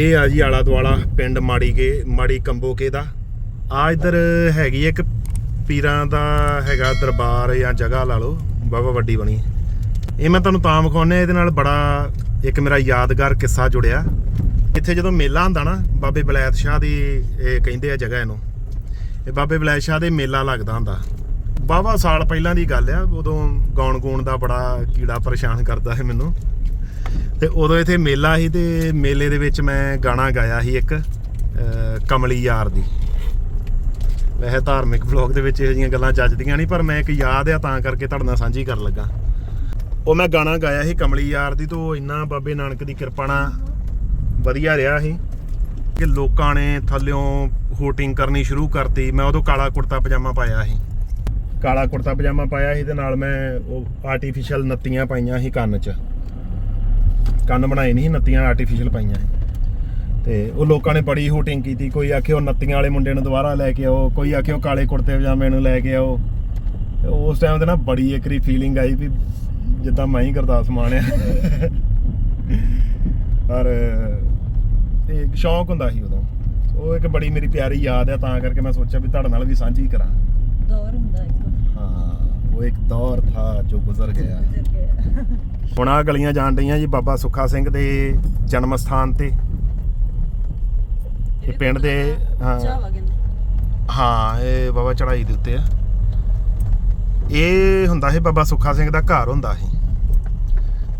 ਇਹ ਆ ਜੀ ਆਲਾ ਦੁਆਲਾ ਪਿੰਡ ਮਾੜੀ ਕੇ, ਮਾੜੀ ਕੰਬੋਕੇ ਦਾ। ਆ ਇੱਧਰ ਹੈਗੀ ਇੱਕ ਪੀਰਾਂ ਦਾ ਹੈਗਾ ਦਰਬਾਰ ਜਾਂ ਜਗ੍ਹਾ ਲਾ ਲਓ, ਬਾਬਾ ਵੱਡੀ ਬਣੀ। ਇਹ ਮੈਂ ਤੁਹਾਨੂੰ ਤਾਂ ਵਿਖਾਉਣੇ ਇਹਦੇ ਨਾਲ ਬੜਾ ਇੱਕ ਮੇਰਾ ਯਾਦਗਾਰ ਕਿੱਸਾ ਜੁੜਿਆ। ਇੱਥੇ ਜਦੋਂ ਮੇਲਾ ਹੁੰਦਾ ਨਾ, ਬਾਬੇ ਬਲੈਤ ਸ਼ਾਹ ਦੀ ਇਹ ਕਹਿੰਦੇ ਆ ਜਗ੍ਹਾ ਇਹਨੂੰ। ਇਹ ਬਾਬੇ ਬਲੈਤ ਸ਼ਾਹ ਦੇ ਮੇਲਾ ਲੱਗਦਾ ਹੁੰਦਾ। ਵਾਹਵਾ ਸਾਲ ਪਹਿਲਾਂ ਦੀ ਗੱਲ ਆ, ਉਦੋਂ ਗਾਉਣ ਗੂਣ ਦਾ ਬੜਾ ਕੀੜਾ ਪਰੇਸ਼ਾਨ ਕਰਦਾ ਹੈ ਮੈਨੂੰ। ਤੇ ਉਦੋਂ ਇੱਥੇ ਮੇਲਾ ਸੀ ਤੇ ਮੇਲੇ ਦੇ ਵਿੱਚ ਮੈਂ ਗਾਣਾ ਗਾਇਆ ਸੀ ਇੱਕ ਕਮਲੀ ਯਾਰ ਦੀ। ਵੈਸੇ ਧਾਰਮਿਕ ਵਲੌਗ ਦੇ ਵਿੱਚ ਇਹੋ ਜਿਹੀਆਂ ਗੱਲਾਂ ਜੱਜਦੀਆਂ ਨਹੀਂ, ਪਰ ਮੈਂ ਇੱਕ ਯਾਦ ਆ, ਤਾਂ ਕਰਕੇ ਤੁਹਾਡੇ ਨਾਲ ਸਾਂਝੀ ਕਰਨ ਲੱਗਾ। ਉਹ ਮੈਂ ਗਾਣਾ ਗਾਇਆ ਸੀ ਕਮਲੀ ਯਾਰ ਦੀ, ਤੋਂ ਇੰਨਾ ਬਾਬੇ ਨਾਨਕ ਦੀ ਕਿਰਪਾ ਨਾਲ ਵਧੀਆ ਰਿਹਾ ਸੀ ਕਿ ਲੋਕਾਂ ਨੇ ਥੱਲਿਓਂ ਹੋਟਿੰਗ ਕਰਨੀ ਸ਼ੁਰੂ ਕਰਤੀ। ਮੈਂ ਉਦੋਂ ਕਾਲਾ ਕੁੜਤਾ ਪਜਾਮਾ ਪਾਇਆ ਸੀ। ਕਾਲਾ ਕੁੜਤਾ ਪਜਾਮਾ ਪਾਇਆ ਸੀ ਤੇ ਨਾਲ ਮੈਂ ਉਹ ਆਰਟੀਫੀਸ਼ੀਅਲ ਨੱਤੀਆਂ ਪਾਈਆਂ ਸੀ ਕੰਨ 'ਚ। ਕੰਨ ਬਣਾਏ ਨਹੀਂ ਨੱਤੀਆਂ ਆਰਟੀਫੀਸ਼ੀਅਲ ਪਾਈਆਂ ਤੇ ਉਹ ਲੋਕਾਂ ਨੇ ਬੜੀ ਹੋਟਿੰਗ ਕੀਤੀ ਕੋਈ ਆਖੇ ਉਹ ਨੱਤੀਆਂ ਵਾਲੇ ਮੁੰਡੇ ਨੂੰ ਦੁਬਾਰਾ ਲੈ ਕੇ ਆਓ ਕੋਈ ਆਖੇ ਉਹ ਕਾਲੇ ਕੁੜਤੇ ਪਜਾਮੇ ਨੂੰ ਲੈ ਕੇ ਆਓ। ਉਸ ਟਾਈਮ ਤੇ ਨਾ ਬੜੀ ਇੱਕਰੀ ਫੀਲਿੰਗ ਆਈ ਵੀ ਜਿੱਦਾਂ ਮੈਂ ਹੀ ਗੁਰਦਾਸ ਮਾਨ ਆ। ਪਰ ਇਹ ਇੱਕ ਸ਼ੌਂਕ ਹੁੰਦਾ ਸੀ ਉਦੋਂ। ਉਹ ਇੱਕ ਬੜੀ ਮੇਰੀ ਪਿਆਰੀ ਯਾਦ ਆ ਤਾਂ ਕਰਕੇ ਮੈਂ ਸੋਚਿਆ ਵੀ ਤੁਹਾਡੇ ਨਾਲ ਵੀ ਸਾਂਝੀ ਕਰਾਂ। ਦੌਰ ਹੁੰਦਾ ਇੱਕ। ਹਾਂ ਉਹ ਇੱਕ ਦੌਰ ਥਾ ਜੋ ਗੁਜ਼ਰ ਗਿਆ। ਗੁਜ਼ਰ ਗਿਆ। ਹੁਣ ਆ ਗਲੀਆਂ ਜਾਣ ਰਹੀਆਂ ਜੀ ਬਾਬਾ ਸੁੱਖਾ ਸਿੰਘ ਦੇ ਜਨਮ ਸਥਾਨ ਤੇ। ਇਹ ਪਿੰਡ ਦੇ ਹਾਂ। ਇਹ ਬਾਬਾ ਚੜਾਈ ਦੇ ਉੱਤੇ ਆ। ਇਹ ਹੁੰਦਾ ਸੀ ਬਾਬਾ ਸੁੱਖਾ ਸਿੰਘ ਦਾ ਘਰ ਹੁੰਦਾ ਸੀ।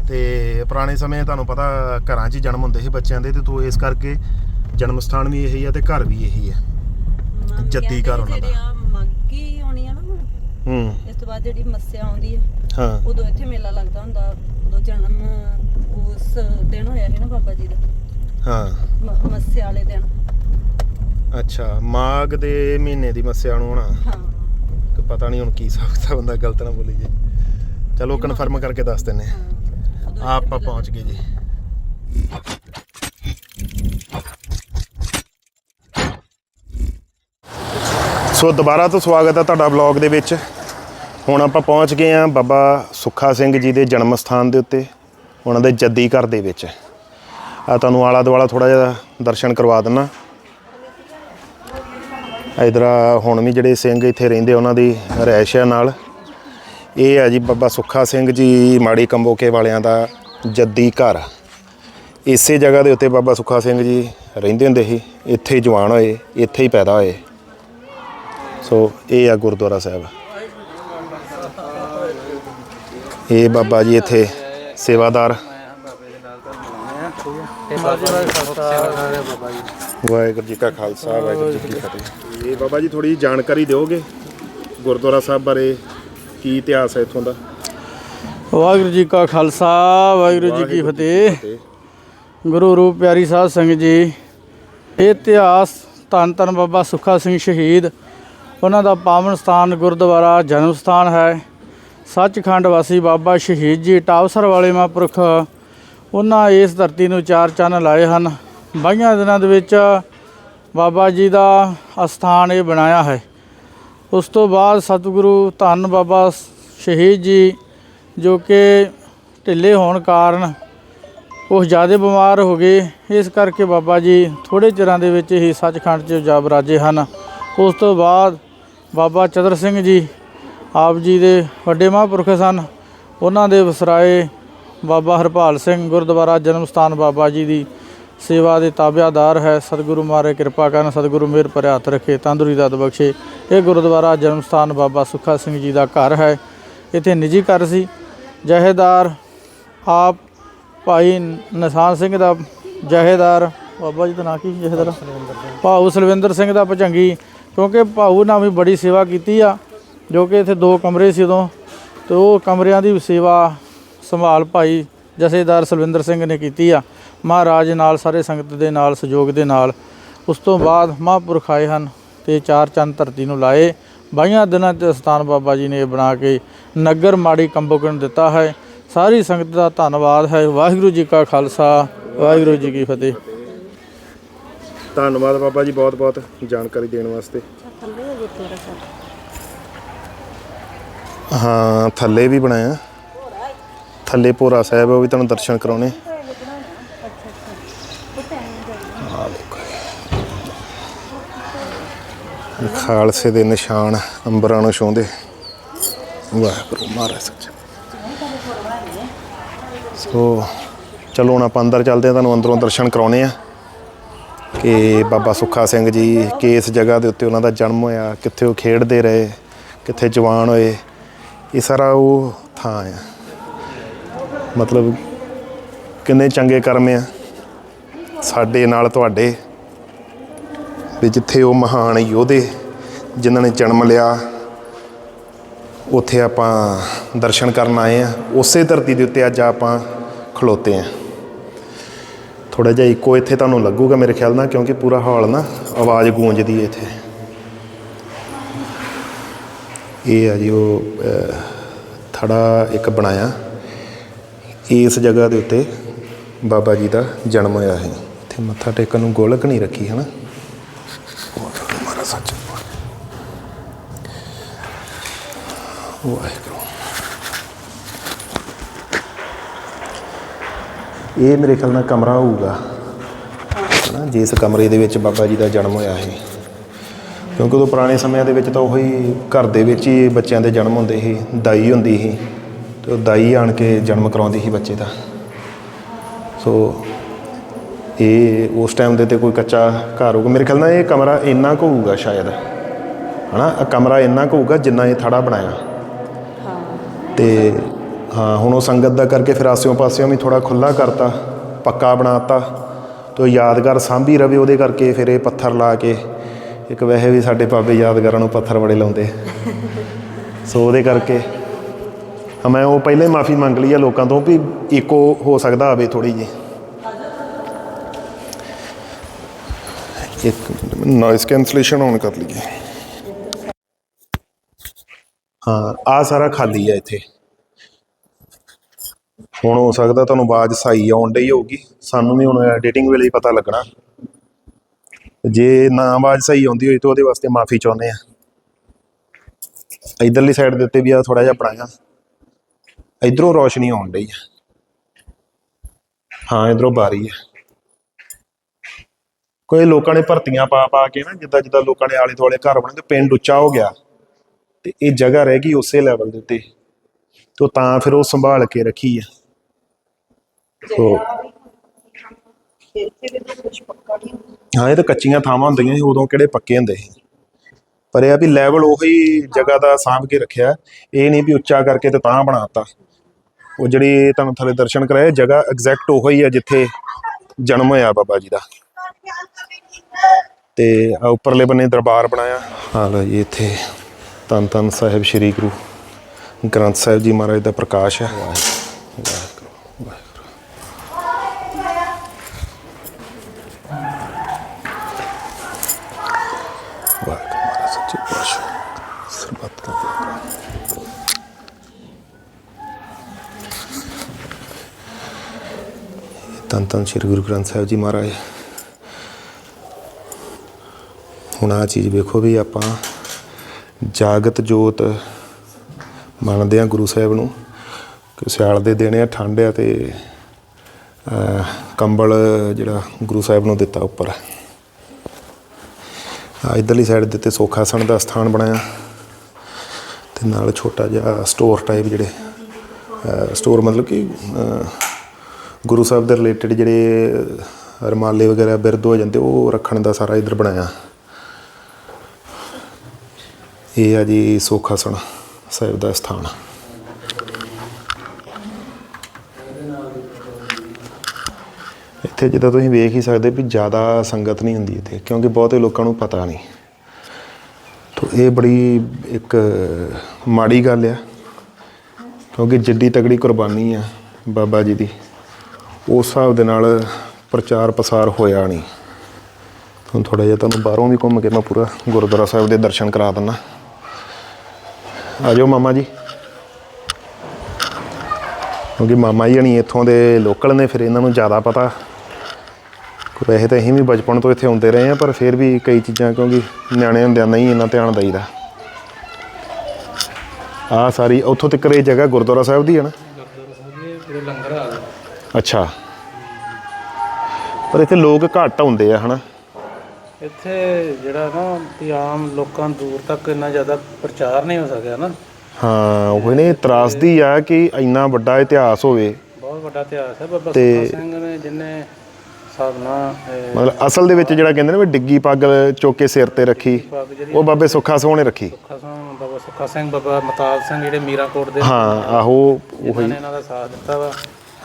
ਤੇ ਪੁਰਾਣੇ ਸਮੇਂ ਤੁਹਾਨੂੰ ਪਤਾ ਘਰਾਂ 'ਚ ਜਨਮ ਹੁੰਦੇ ਸੀ ਬੱਚਿਆਂ ਦੇ ਤੇ ਤੋਂ ਇਸ ਕਰਕੇ ਜਨਮ ਸਥਾਨ ਵੀ ਇਹੀ ਆ ਤੇ ਘਰ ਵੀ ਇਹੀ ਆ। ਜੱਦੀ ਘਰ ਉਹਨਾਂ ਦਾ। ਜਿਹੜੇ ਆ ਮੰਗੀ ਹੋਣੀ ਆ ਨਾ ਹੁਣ। ਹੂੰ। ਇਸ ਤੋਂ ਬਾਅਦ ਜਿਹੜੀ ਮੱਸਿਆ ਆਉਂਦੀ ਹੈ ਹਾਂ। ਉਦੋਂ ਇੱਥੇ ਮੇਲਾ ਲੱਗਦਾ ਹੁੰਦਾ। ਉਦੋਂ ਜਨਮ ਉਸ ਦਿਨ ਹੋਇਆ ਸੀ ਨਾ ਬਾਬਾ ਜੀ ਦਾ। ਹਾਂ। ਮ- ਮੱਸਿਆ ਵਾਲੇ ਦਿਨ। ਅੱਛਾ ਮਾਘ ਦੇ ਮਹੀਨੇ ਦੀ ਮੱਸਿਆ ਨੂੰ ਹੋਣਾ ਹਾਂ। ਕਿ ਪਤਾ ਨਹੀਂ ਹੁਣ ਕੀ ਸਕਦਾ ਬੰਦਾ ਗਲਤ ਨਾ ਬੋਲੀ ਜੇ ਚਲੋ ਕਨਫਰਮ ਕਰਕੇ ਦੱਸ ਦਿੰਨੇ ਆ ਉਦੋਂ ਆਪਾਂ ਪਹੁੰਚ ਗਏ ਜੀ। ਸੋ ਦੁਬਾਰਾ ਤੋਂ ਸਵਾਗਤ ਹੈ ਤੁਹਾਡਾ ਵਲੌਗ ਦੇ ਵਿੱਚ। ਹੁਣ ਆਪਾਂ ਪਹੁੰਚ ਗਏ ਹਾਂ ਬਾਬਾ ਸੁੱਖਾ ਸਿੰਘ ਜੀ ਦੇ ਜਨਮ ਸਥਾਨ ਦੇ ਉੱਤੇ, ਉਹਨਾਂ ਦੇ ਜੱਦੀ ਘਰ ਦੇ ਵਿੱਚ। ਆ ਤੁਹਾਨੂੰ ਆਲਾ ਦੁਆਲਾ ਥੋੜਾ ਜਿਹਾ ਦਰਸ਼ਨ ਕਰਵਾ ਦਿੰਨਾ। ਇਧਰ ਹੁਣ ਵੀ ਜਿਹੜੇ ਸਿੰਘ ਇੱਥੇ ਰਹਿੰਦੇ ਉਹਨਾਂ ਦੀ ਰਿਹਾਇਸ਼ ਹੈ ਨਾਲ। ਇਹ ਆ ਜੀ ਬਾਬਾ ਸੁੱਖਾ ਸਿੰਘ ਜੀ ਮਾੜੀ ਕੰਬੋਕੇ ਵਾਲਿਆਂ ਦਾ ਜੱਦੀ ਘਰ। ਇਸੇ ਜਗ੍ਹਾ ਦੇ ਉੱਤੇ ਬਾਬਾ ਸੁੱਖਾ ਸਿੰਘ ਜੀ ਰਹਿੰਦੇ ਹੁੰਦੇ ਸੀ, ਇੱਥੇ ਹੀ ਜਵਾਨ ਹੋਏ, ਇੱਥੇ ਹੀ ਪੈਦਾ ਹੋਏ। ਸੋ ਇਹ ਆ ਗੁਰਦੁਆਰਾ ਸਾਹਿਬ। ਇਹ ਬਾਬਾ ਜੀ ਇੱਥੇ ਸੇਵਾਦਾਰ। ਵਾਹਿਗੁਰੂ ਜੀ ਕਾ ਖਾਲਸਾ ਵਾਹਿਗੁਰੂ ਜੀ ਕੀ ਫਤਿਹ। ਇਹ ਬਾਬਾ ਜੀ ਥੋੜੀ ਜਾਣਕਾਰੀ ਦਿਓਗੇ? ਗੁਰਦੁਆਰਾ ਸਾਹਿਬ ਬਾਰੇ ਕੀ ਇਤਿਹਾਸ ਹੈ ਇੱਥੋਂ ਦਾ? ਵਾਹਿਗੁਰੂ ਜੀ ਕਾ ਖਾਲਸਾ ਵਾਹਿਗੁਰੂ ਜੀ ਕੀ ਫਤਿਹ। ਗੁਰੂ ਰੂਪ ਪਿਆਰੀ ਸਾਧ ਸੰਗਤ ਜੀ ਇਹ ਇਤਿਹਾਸ ਧੰਨ ਧੰਨ ਬਾਬਾ ਸੁੱਖਾ ਸਿੰਘ ਸ਼ਹੀਦ ਉਹਨਾਂ ਦਾ ਪਾਵਨ ਸਥਾਨ ਗੁਰਦੁਆਰਾ ਜਨਮ ਸਥਾਨ ਹੈ। ਸੱਚਖੰਡ ਵਾਸੀ ਬਾਬਾ ਸ਼ਹੀਦ ਜੀ ਟਾਵਸਰ ਵਾਲੇ ਮਹਾਂਪੁਰਖ, ਉਹਨਾਂ ਇਸ ਧਰਤੀ ਨੂੰ ਚਾਰ ਚੰਨ ਲਾਏ ਹਨ। ਬਾਈਆਂ ਦਿਨਾਂ ਦੇ ਵਿੱਚ ਬਾਬਾ ਜੀ ਦਾ ਅਸਥਾਨ ਇਹ ਬਣਾਇਆ ਹੈ। ਉਸ ਤੋਂ ਬਾਅਦ ਸਤਿਗੁਰੂ ਧੰਨ ਬਾਬਾ ਸ਼ਹੀਦ ਜੀ, ਜੋ ਕਿ ਢਿੱਲੇ ਹੋਣ ਕਾਰਨ ਉਹ ਜ਼ਿਆਦਾ ਬਿਮਾਰ ਹੋ ਗਏ। ਇਸ ਕਰਕੇ ਬਾਬਾ ਜੀ ਥੋੜੇ ਚਿਰਾਂ ਦੇ ਵਿੱਚ ਹੀ ਸੱਚਖੰਡ 'ਚ ਜਾ ਬਰਾਜੇ ਹਨ। ਉਸ ਤੋਂ ਬਾਅਦ ਬਾਬਾ ਚਦਰ ਸਿੰਘ ਜੀ ਆਪ ਜੀ ਦੇ ਵੱਡੇ ਮਹਾਂਪੁਰਖ ਸਨ। ਉਹਨਾਂ ਦੇ ਵਸਰਾਏ ਬਾਬਾ ਹਰਪਾਲ ਸਿੰਘ ਗੁਰਦੁਆਰਾ ਜਨਮ ਸਥਾਨ ਬਾਬਾ ਜੀ ਦੀ ਸੇਵਾ ਦੇ ਤਾਬਿਆਦਾਰ ਹੈ। ਸਤਿਗੁਰੂ ਮਾਰੇ ਕਿਰਪਾ ਕਰਨ ਸਤਿਗੁਰੂ ਮੇਰ ਪਰ ਹੱਥ ਰੱਖੇ ਤੰਦੁਰੀ ਦਾਤ ਬਖਸ਼ੇ। ਇਹ ਗੁਰਦੁਆਰਾ ਜਨਮ ਸਥਾਨ ਬਾਬਾ ਸੁੱਖਾ ਸਿੰਘ ਜੀ ਦਾ ਘਰ ਹੈ। ਇੱਥੇ ਨਿੱਜੀ ਘਰ ਸੀ। ਜਹੇਦਾਰ ਆਪ ਭਾਈ ਨਿਸ਼ਾਨ ਸਿੰਘ ਦਾ ਜਹੇਦਾਰ ਬਾਬਾ ਜੀ ਦਾ ਨਾਂ ਕੀ ਜਹੇਦਾਰ? ਭਾਊ ਸਲਵਿੰਦਰ ਸਿੰਘ ਦਾ ਭਜੰਗੀ ਕਿਉਂਕਿ ਭਾਊ ਨਾਲ ਵੀ ਬੜੀ ਸੇਵਾ ਕੀਤੀ ਆ। ਜੋ ਕਿ ਇੱਥੇ ਦੋ ਕਮਰੇ ਸੀ ਉਦੋਂ ਤੇ ਉਹ ਕਮਰਿਆਂ ਦੀ ਸੇਵਾ ਸੰਭਾਲ ਭਾਈ ਜਥੇਦਾਰ ਸਲਵਿੰਦਰ ਸਿੰਘ ਨੇ ਕੀਤੀ ਆ। ਮਹਾਰਾਜ ਨਾਲ ਸਾਰੇ ਸੰਗਤ ਦੇ ਨਾਲ ਸਹਿਯੋਗ ਦੇ ਨਾਲ। ਉਸ ਤੋਂ ਬਾਅਦ ਮਹਾਂਪੁਰਖ ਆਏ ਹਨ ਤੇ ਚਾਰ ਚੰਨ ਧਰਤੀ ਨੂੰ ਲਾਏ। ਬਾਈਆਂ ਦਿਨਾਂ ਤੇ ਸਥਾਨ ਬਾਬਾ ਜੀ ਨੇ ਇਹ ਬਣਾ ਕੇ ਨਗਰ ਮਾੜੀ ਕੰਬੋਕਣ ਦਿੱਤਾ ਹੈ। ਸਾਰੀ ਸੰਗਤ ਦਾ ਧੰਨਵਾਦ ਹੈ। ਵਾਹਿਗੁਰੂ ਜੀ ਕਾ ਖਾਲਸਾ ਵਾਹਿਗੁਰੂ ਜੀ ਕੀ ਫਤਿਹ। ਧੰਨਵਾਦ ਬਾਬਾ ਜੀ ਬਹੁਤ ਬਹੁਤ ਜਾਣਕਾਰੀ ਦੇਣ ਵਾਸਤੇ। ਥੱਲੇ ਹਾਂ, ਥੱਲੇ ਵੀ ਬਣਾਇਆ। ਥੱਲੇ ਭੋਰਾ ਸਾਹਿਬ ਉਹ ਵੀ ਤੁਹਾਨੂੰ ਦਰਸ਼ਨ ਕਰਾਉਣੇ। ਖਾਲਸੇ ਦੇ ਨਿਸ਼ਾਨ ਅੰਬਰਾਂ ਨੂੰ ਛੋਂਦੇ ਵਾਹਿਗੁਰੂ ਮਹਾਰਾਜ ਸੱਚਾ। ਸੋ, ਚਲੋ ਹੁਣ ਆਪਾਂ ਅੰਦਰ ਚੱਲਦੇ ਹਾਂ, ਤੁਹਾਨੂੰ ਅੰਦਰੋਂ ਦਰਸ਼ਨ ਕਰਾਉਣੇ ਆ। ਕਿ ਬਾਬਾ ਸੁੱਖਾ ਸਿੰਘ ਜੀ ਕਿਸ ਜਗ੍ਹਾ ਦੇ ਉੱਤੇ ਉਹਨਾਂ ਦਾ ਜਨਮ ਹੋਇਆ, ਕਿੱਥੇ ਉਹ ਖੇਡਦੇ ਰਹੇ, ਕਿੱਥੇ ਜਵਾਨ ਹੋਏ। ਇਹ ਸਾਰਾ ਉਹ ਥਾਂ ਆ। ਮਤਲਬ ਕਿੰਨੇ ਚੰਗੇ ਕਰਮ ਆ। ਸਾਡੇ ਨਾਲ ਤੁਹਾਡੇ ਵੀ ਜਿੱਥੇ ਉਹ ਮਹਾਨ ਯੋਧੇ ਜਿਨ੍ਹਾਂ ਨੇ ਜਨਮ ਲਿਆ, ਉੱਥੇ ਆਪਾਂ ਦਰਸ਼ਨ ਕਰਨ ਆਏ ਆ। ਉਸੇ ਧਰਤੀ ਦੇ ਉੱਤੇ ਅੱਜ ਆਪਾਂ ਖਲੋਤੇ ਆ। ਥੋੜਾ ਜਿਹਾ ਇੱਕੋ ਇੱਥੇ ਤੁਹਾਨੂੰ ਲੱਗੂਗਾ ਮੇਰੇ ਖਿਆਲ ਨਾਲ, ਕਿਉਂਕਿ ਪੂਰਾ ਹਾਲ ਨਾ ਆਵਾਜ਼ ਗੂੰਜਦੀ ਹੈ ਇੱਥੇ। ਇਹ ਆ ਜੀ ਉਹ ਥੜਾ ਇੱਕ ਬਣਾਇਆ। ਇਸ ਜਗ੍ਹਾ ਦੇ ਉੱਤੇ ਬਾਬਾ ਜੀ ਦਾ ਜਨਮ ਹੋਇਆ ਹੈ। ਇੱਥੇ ਮੱਥਾ ਟੇਕਣ ਨੂੰ ਗੋਲਕ ਨਹੀਂ ਰੱਖੀ ਹੈ ਨਾ ਮਾਰਾ ਸੱਚ ਵਾਹਿਗੁਰੂ। ਇਹ ਮੇਰੇ ਖਿਆਲ ਨਾਲ ਕਮਰਾ ਹੋਊਗਾ। ਹਨਾ, ਜਿਸ ਕਮਰੇ ਦੇ ਵਿੱਚ ਬਾਬਾ ਜੀ ਦਾ ਜਨਮ ਹੋਇਆ ਹੈ। ਕਿਉਂਕਿ ਉਦੋਂ ਪੁਰਾਣੇ ਸਮਿਆਂ ਦੇ ਵਿੱਚ ਤਾਂ ਉਹੀ ਘਰ ਦੇ ਵਿੱਚ ਹੀ ਬੱਚਿਆਂ ਦੇ ਜਨਮ ਹੁੰਦੇ ਸੀ ਦਾਈ ਹੁੰਦੀ ਸੀ ਤੇ ਉਹ ਦਾਈ ਆਣ ਕੇ ਜਨਮ ਕਰਾਉਂਦੀ ਸੀ ਬੱਚੇ ਦਾ। ਸੋ ਇਹ ਉਸ ਟਾਈਮ ਦੇ ਤੇ ਕੋਈ ਕੱਚਾ ਘਰ ਹੋਊਗਾ। ਮੇਰੇ ਖਿਆਲ ਨਾਲ ਇਹ ਕਮਰਾ ਇੰਨਾ ਕੁ ਹੋਊਗਾ ਸ਼ਾਇਦ ਹਨਾ? ਇਹ ਕਮਰਾ ਇੰਨਾ ਕੁ ਹੋਊਗਾ ਜਿੰਨਾ ਇਹ ਥੜਾ ਬਣਾਇਆ। ਤੇ ਹਾਂ ਹੁਣ ਉਹ ਸੰਗਤ ਦਾ ਕਰਕੇ ਫਿਰ ਆਸਿਓਂ ਪਾਸਿਓਂ ਵੀ ਥੋੜਾ ਖੁੱਲਾ ਕਰਤਾ ਪੱਕਾ ਬਣਾਤਾ ਤੇ ਉਹ ਯਾਦਗਾਰ ਸਾਂਭੀ ਰਵੇ ਉਹਦੇ ਕਰਕੇ ਫਿਰ ਇਹ ਪੱਥਰ ਲਾ ਕੇ ਇੱਕ ਵੈਸੇ ਵੀ ਸਾਡੇ ਬਾਬੇ ਯਾਦਗਾਰਾਂ ਨੂੰ ਪੱਥਰ ਬੜੇ ਲਾਉਂਦੇ। ਸੋ ਉਹਦੇ ਕਰਕੇ ਮੈਂ ਉਹ ਪਹਿਲਾਂ ਹੀ ਮਾਫੀ ਮੰਗ ਲਈ ਆ ਲੋਕਾਂ ਤੋਂ ਵੀ ਇੱਕੋ ਹੋ ਸਕਦਾ ਆਵੇ ਥੋੜੀ ਜੀ ਇੱਕ ਨੋਇਸ ਕੈਂਸਲੇਸ਼ਨ ਔਨ ਕਰ ਲਈਏ। ਹਾਂ ਆ ਸਾਰਾ ਖਾਲੀ ਆ ਇੱਥੇ। ਹੁਣ ਹੋ ਸਕਦਾ ਤੁਹਾਨੂੰ ਆਵਾਜ਼ ਸਾਈ ਆਉਣ ਡਈ ਹੋਊਗੀ। ਸਾਨੂੰ ਵੀ ਹੁਣ ਐਡੀਟਿੰਗ ਵੇਲੇ ਹੀ ਪਤਾ ਲੱਗਣਾ। ਜੇ ਨਾ ਆਵਾਜ਼ ਸਹੀ ਆਉਂਦੀ ਹੋਈ ਤਾਂ ਉਹਦੇ ਵਾਸਤੇ ਮਾਫੀ ਚਾਹੁੰਦੇ ਆ। ਇਧਰਲੀ ਸਾਈਡ ਦੇ ਉੱਤੇ ਵੀ ਆ ਥੋੜਾ ਜਿਹਾ ਬਣਾਇਆ ਇਧਰੋਂ ਰੋਸ਼ਨੀ ਆਉਣ ਡਈ ਆ। ਹਾਂ ਇਧਰੋਂ ਬਾਰੀ ਆ। ਕੋਈ ਲੋਕਾਂ ਨੇ ਭਰਤੀਆਂ ਪਾ ਪਾ ਕੇ ਨਾ ਜਿੱਦਾਂ ਜਿੱਦਾਂ ਲੋਕਾਂ ਨੇ ਆਲੇ ਦੁਆਲੇ ਘਰ ਬਣਾਏ ਤੇ ਪਿੰਡ ਉੱਚਾ ਹੋ ਗਿਆ। ਤੇ ਇਹ ਜਗ੍ਹਾ ਰਹਿ ਗਈ ਉਸੇ ਲੈਵਲ ਦੇ ਉੱਤੇ। ਤੋਂ ਤਾਂ ਫਿਰ ਉਹ ਸੰਭਾਲ ਕੇ ਰੱਖੀ ਆ। ਸੋ ਹਾਂ, ਇਹ ਤਾਂ ਕੱਚੀਆਂ ਥਾਵਾਂ ਹੁੰਦੀਆਂ ਸੀ, ਉਦੋਂ ਕਿਹੜੇ ਪੱਕੇ ਹੁੰਦੇ ਸੀ। ਪਰ ਇਹ ਆ ਵੀ ਲੈਵਲ ਉਹੀ ਜਗ੍ਹਾ ਦਾ ਸਾਂਭ ਕੇ ਰੱਖਿਆ। ਇਹ ਨਹੀਂ ਵੀ ਉੱਚਾ ਕਰਕੇ ਤੇ ਤਾਂ ਬਣਾਤਾ। ਉਹ ਜਿਹੜੀ ਤੁਹਾਨੂੰ ਥੱਲੇ ਦਰਸ਼ਨ ਕਰਾਏ ਜਗ੍ਹਾ ਐਗਜ਼ੈਕਟ ਉਹੀ ਆ ਜਿੱਥੇ ਜਨਮ ਹੋਇਆ ਬਾਬਾ ਜੀ ਦਾ। ਤੇ ਆਹ ਉੱਪਰਲੇ ਬੰਨੇ ਦਰਬਾਰ ਬਣਾਇਆ। ਹਾਂ ਲਓ ਜੀ, ਇੱਥੇ ਧੰਨ ਧੰਨ ਸਾਹਿਬ ਸ੍ਰੀ ਗੁਰੂ ਗ੍ਰੰਥ ਸਾਹਿਬ ਜੀ ਮਹਾਰਾਜ ਦਾ ਪ੍ਰਕਾਸ਼ ਹੈ ਵਾਹਿਗੁਰੂ ਵਾਹਿਗੁਰੂ ਵਾਹਿਗੁਰੂ ਮਹਾਰਾਜ ਸੱਚੇ ਪਾਤਸ਼ਾਹ ਸਰਬੱਤ ਦਾ ਭਲਾ। ਧੰਨ ਧੰਨ ਸ੍ਰੀ ਗੁਰੂ ਗ੍ਰੰਥ ਸਾਹਿਬ ਜੀ ਮਹਾਰਾਜ ਹੁਣ ਆ ਚੀਜ਼ ਵੇਖੋ ਵੀ ਆਪਾਂ ਜਾਗਤ ਜੋਤ ਮੰਨਦੇ ਆ ਗੁਰੂ ਸਾਹਿਬ ਨੂੰ ਕਿ ਸਿਆਲ ਦੇ ਦਿਨ ਆ ਠੰਡ ਆ ਤੇ ਕੰਬਲ ਜਿਹੜਾ ਗੁਰੂ ਸਾਹਿਬ ਨੂੰ ਦਿੱਤਾ ਉੱਪਰ ਆ ਇਧਰਲੀ ਸਾਈਡ ਦੇ ਤੇ ਸੋਖਾਸਣ ਦਾ ਸਥਾਨ ਬਣਾਇਆ ਤੇ ਨਾਲ ਛੋਟਾ ਜਿਹਾ ਸਟੋਰ ਟਾਈਪ ਜਿਹੜੇ ਸਟੋਰ ਮਤਲਬ ਕਿ ਗੁਰੂ ਸਾਹਿਬ ਦੇ ਰਿਲੇਟਡ ਜਿਹੜੇ ਰਮਾਲੇ ਵਗੈਰਾ, ਬਿਰਧ ਹੋ ਜਾਂਦੇ, ਉਹ ਰੱਖਣ ਦਾ ਸਾਰਾ ਇਧਰ ਬਣਾਇਆ। ਇਹ ਆ ਜੀ ਸੋਖਾਸਣ ਸਾਹਿਬ ਦਾ ਸਥਾਨ। ਇੱਥੇ ਜਿੱਦਾਂ ਤੁਸੀਂ ਵੇਖ ਹੀ ਸਕਦੇ ਵੀ ਜ਼ਿਆਦਾ ਸੰਗਤ ਨਹੀਂ ਹੁੰਦੀ ਇੱਥੇ, ਕਿਉਂਕਿ ਬਹੁਤੇ ਲੋਕਾਂ ਨੂੰ ਪਤਾ ਨਹੀਂ। ਤੋ ਇਹ ਬੜੀ ਇੱਕ ਮਾੜੀ ਗੱਲ ਆ, ਕਿਉਂਕਿ ਜਿੱਡੀ ਤਗੜੀ ਕੁਰਬਾਨੀ ਆ ਬਾਬਾ ਜੀ ਦੀ। ਉਸ ਹਿਸਾਬ ਦੇ ਨਾਲ ਪ੍ਰਚਾਰ ਪ੍ਰਸਾਰ ਹੋਇਆ ਨਹੀਂ। ਹੁਣ ਥੋੜਾ ਜਿਹਾ ਤੁਹਾਨੂੰ ਬਾਹਰੋਂ ਵੀ ਘੁੰਮ ਕੇ ਮੈਂ ਪੂਰਾ ਗੁਰਦੁਆਰਾ ਸਾਹਿਬ ਦੇ ਦਰਸ਼ਨ ਕਰਾ ਦਿੰਦਾ। ਆ ਜਾਓ ਮਾਮਾ ਜੀ। ਕਿਉਂਕਿ ਮਾਮਾ ਜੀ ਹਣੀ ਇੱਥੋਂ ਦੇ ਲੋਕਲ ਨੇ, ਫਿਰ ਇਹਨਾਂ ਨੂੰ ਜ਼ਿਆਦਾ ਪਤਾ। ਵੈਸੇ ਤਾਂ ਅਸੀਂ ਵੀ ਬਚਪਨ ਤੋਂ ਇੱਥੇ ਆਉਂਦੇ ਰਹੇ ਆ ਪਰ ਫਿਰ ਵੀ ਕਈ ਚੀਜ਼ਾਂ ਕਿਉਂਕਿ ਨਿਆਣੇ ਹੁੰਦਿਆਂ ਨਹੀਂ ਇੰਨਾ ਧਿਆਨ ਦਈਦਾ। ਆ ਸਾਰੀ ਉੱਥੋਂ ਤੱਕ ਇਹ ਜਗ੍ਹਾ ਗੁਰਦੁਆਰਾ ਸਾਹਿਬ ਦੀ ਹੈ ਨਾ? ਅੱਛਾ। ਪਰ ਇੱਥੇ ਲੋਕ ਘੱਟ ਆਉਂਦੇ ਆ ਹਨਾ? ਇੱਥੇ ਜਿਹੜਾ ਨਾ ਵੀ ਆਮ ਲੋਕਾਂ ਦੂਰ ਤੱਕ ਇੰਨਾ ਜ਼ਿਆਦਾ ਪ੍ਰਚਾਰ ਨਹੀਂ ਹੋ ਸਕਿਆ ਨਾ। ਹਾਂ ਉਹ ਨੇ ਤਰਾਸਦੀ ਆ ਕਿ ਇੰਨਾ ਵੱਡਾ ਇਤਿਹਾਸ ਹੋਵੇ। ਬਹੁਤ ਵੱਡਾ ਇਤਿਹਾਸ ਹੈ ਬਾਬਾ ਤੇ- ਸੁੱਖਾ ਸਿੰਘ ਨੇ ਜਿੰਨੇ ਸਾਬਨਾ ਮਤਲਬ ਅਸਲ ਦੇ ਵਿੱਚ ਜਿਹੜਾ ਕਹਿੰਦੇ ਨੇ ਵੀ ਡਿੱਗੀ ਪੱਗ ਚੁੱਕ ਸਿਰ ਤੇ ਰੱਖੀ ਬਾਬਾ ਜਿਹੜੀ ਉਹ ਬਾਬੇ ਸੁੱਖਾ ਸੋਹ ਨੇ ਰੱਖੀ। ਸੁੱਖਾ ਸਿੰਘ ਬਾਬਾ ਸੁੱਖਾ ਸਿੰਘ ਬਾਬਾ ਮਤਾਬ ਸਿੰਘ ਜਿਹੜੇ ਮੀਰਾਂਕੋਟ ਦੇ ਹਾਂ ਆਹੋ ਉਹਨਾਂ ਨੇ ਇਹਨਾਂ ਦਾ ਸਾਥ ਦਿੱਤਾ ਵਾ।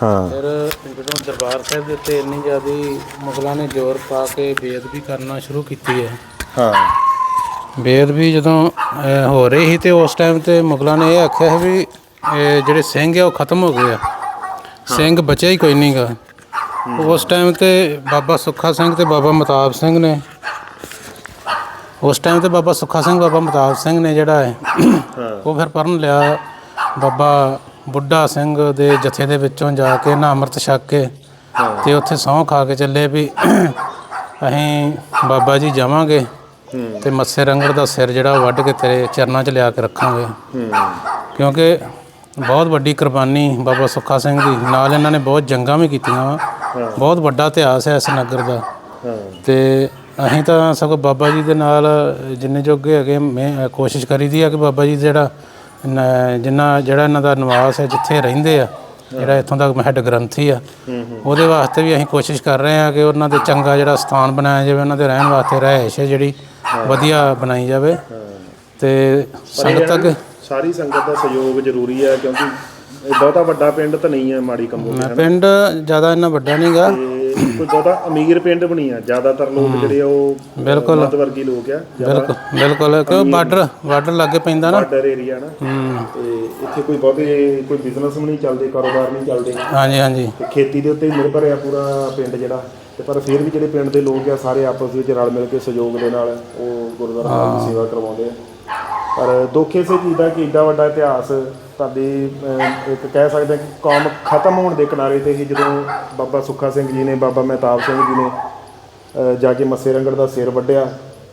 ਹਾਂ। ਫਿਰ ਜਦੋਂ ਦਰਬਾਰ ਸਾਹਿਬ ਦੇ ਉੱਤੇ ਇੰਨੀ ਜ਼ਿਆਦੀ ਮੁਗਲਾਂ ਨੇ ਜ਼ੋਰ ਪਾ ਕੇ ਬੇਅਦਬੀ ਕਰਨਾ ਸ਼ੁਰੂ ਕੀਤੀ ਹੈ। ਹਾਂ। ਬੇਅਦਬੀ ਜਦੋਂ ਅਹ, ਹੋ ਰਹੀ ਸੀ ਤੇ ਉਸ ਟਾਈਮ ਤੇ ਮੁਗਲਾਂ ਨੇ ਇਹ ਆਖਿਆ ਸੀ ਵੀ ਇਹ ਜਿਹੜੇ ਸਿੰਘ ਆ ਉਹ ਖਤਮ ਹੋ ਗਏ ਆ। ਸਿੰਘ ਬਚਿਆ ਹੀ ਕੋਈ ਨਹੀਂਗਾ ਉਸ ਟਾਈਮ ਤੇ ਬਾਬਾ ਸੁੱਖਾ ਸਿੰਘ ਤੇ ਬਾਬਾ ਮਤਾਬ ਸਿੰਘ ਨੇ ਉਸ ਟਾਈਮ ਤੇ ਬਾਬਾ ਸੁੱਖਾ ਸਿੰਘ ਬਾਬਾ ਮਤਾਬ ਸਿੰਘ ਨੇ ਜਿਹੜਾ ਹੈ ਉਹ ਫਿਰ ਪਰਨ ਲਿਆ ਬਾਬਾ ਬੁੱਢਾ ਸਿੰਘ ਦੇ ਜਥੇ ਦੇ ਵਿੱਚੋਂ ਜਾ ਕੇ ਨਾ ਅੰਮ੍ਰਿਤ ਛਕ ਕੇ ਤੇ ਉੱਥੇ ਸਹੁੰ ਖਾ ਕੇ ਚੱਲੇ ਵੀ ਅਸੀਂ ਬਾਬਾ ਜੀ ਜਾਵਾਂਗੇ ਤੇ ਮੱਸੇ ਰੰਗੜ ਦਾ ਸਿਰ ਜਿਹੜਾ ਵੱਢ ਕੇ ਤੇਰੇ ਚਰਨਾਂ 'ਚ ਲਿਆ ਕੇ ਰੱਖਾਂਗੇ। ਕਿਉਂਕਿ ਬਹੁਤ ਵੱਡੀ ਕੁਰਬਾਨੀ ਬਾਬਾ ਸੁੱਖਾ ਸਿੰਘ ਦੀ। ਨਾਲ ਇਹਨਾਂ ਨੇ ਬਹੁਤ ਜੰਗਾਂ ਵੀ ਕੀਤੀਆਂ ਵਾ। ਬਹੁਤ ਵੱਡਾ ਇਤਿਹਾਸ ਹੈ ਇਸ ਨਗਰ ਦਾ। ਤੇ ਅਸੀਂ ਤਾਂ ਸਗੋਂ ਬਾਬਾ ਜੀ ਦੇ ਨਾਲ ਜਿੰਨੇ ਜੋਗੇ ਹੈਗੇ ਮੈਂ ਕੋਸ਼ਿਸ਼ ਕਰੀਦੀ ਆ ਕਿ ਬਾਬਾ ਜੀ ਜਿਹੜਾ ਜਿੰਨਾ ਜਿਹੜਾ ਇਹਨਾਂ ਦਾ ਨਿਵਾਸ ਹੈ ਜਿੱਥੇ ਰਹਿੰਦੇ ਆ ਜਿਹੜਾ ਇੱਥੋਂ ਦਾ ਹੈਡ ਗ੍ਰੰਥੀ ਆ ਉਹਦੇ ਵਾਸਤੇ ਵੀ ਅਸੀਂ ਕੋਸ਼ਿਸ਼ ਕਰ ਰਹੇ ਹਾਂ ਕਿ ਉਹਨਾਂ ਦੇ ਚੰਗਾ ਜਿਹੜਾ ਸਥਾਨ ਬਣਾਇਆ ਜਾਵੇ ਉਹਨਾਂ ਦੇ ਰਹਿਣ ਵਾਸਤੇ ਰਹਿائش ਹੈ ਜਿਹੜੀ ਵਧੀਆ ਬਣਾਈ ਜਾਵੇ। ਤੇ ਸੰਗਤ ਤੱਕ ਸਾਰੀ ਸੰਗਤ ਦਾ ਸਹਿਯੋਗ ਜ਼ਰੂਰੀ ਹੈ ਕਿਉਂਕਿ ਇਹ ਬਹੁਤਾ ਵੱਡਾ ਪਿੰਡ ਤਾਂ ਨਹੀਂ ਹੈ ਮਾੜੀ ਕੰਬੋ ਪਿੰਡ ਜ਼ਿਆਦਾ ਇੰਨਾ ਵੱਡਾ ਨਹੀਂਗਾ ਕੋਈ ਬਹੁਤਾ ਅਮੀਰ ਪਿੰਡ ਨਹੀਂ ਆ ਜ਼ਿਆਦਾਤਰ ਲੋਕ ਜਿਹੜੇ ਆ ਉਹ ਬਿਲਕੁਲ। ਮੱਧ ਵਰਗੀ ਲੋਕ ਆ ਬਿਲਕੁਲ ਬਿਲਕੁਲ ਕਿਉਂ ਬਾਰਡਰ ਬਾਰਡਰ ਲੱਗੇ ਪੈਂਦਾ ਨਾ। ਬਾਰਡਰ ਏਰੀਆ ਨਾ। ਤੇ ਇੱਥੇ ਕੋਈ ਬਹੁਤੇ ਕੋਈ ਬਿਜ਼ਨਸ ਨਹੀਂ ਚੱਲਦੇ ਕਾਰੋਬਾਰ ਨਹੀਂ ਚੱਲਦੇ। ਹਾਂਜੀ ਹਾਂਜੀ। ਤੇ ਖੇਤੀ ਦੇ ਉੱਤੇ ਨਿਰਭਰ ਆ ਪੂਰਾ ਪਿੰਡ ਜਿਹੜਾ। ਤੇ ਪਰ ਫਿਰ ਵੀ ਜਿਹੜੇ ਪਿੰਡ ਦੇ ਲੋਕ ਆ ਸਾਰੇ ਆਪਸ ਵਿੱਚ ਰਲ ਮਿਲ ਕੇ ਸਹਿਯੋਗ ਦੇ ਨਾਲ ਉਹ ਗੁਰਦੁਆਰਾ ਸਾਹਿਬ ਦੀ ਸੇਵਾ ਕਰਵਾਉਂਦੇ ਆ। ਪਰ ਦੁੱਖ ਇਸੇ ਚੀਜ਼ ਦਾ ਕਿ ਏਡਾ ਵੱਡਾ ਇਤਿਹਾਸ ਤੁਹਾਡੀ ਇੱਕ ਕਹਿ ਸਕਦੇ ਹਾਂ ਕਿ ਕੌਮ ਖਤਮ ਹੋਣ ਦੇ ਕਿਨਾਰੇ ਤੇ ਹੀ ਜਦੋਂ ਬਾਬਾ ਸੁੱਖਾ ਸਿੰਘ ਜੀ ਨੇ, ਬਾਬਾ ਮਹਿਤਾਬ ਸਿੰਘ ਜੀ ਨੇ ਜਾ ਕੇ ਮੱਸੇ ਰੰਗੜ ਦਾ ਸਿਰ ਵੱਢਿਆ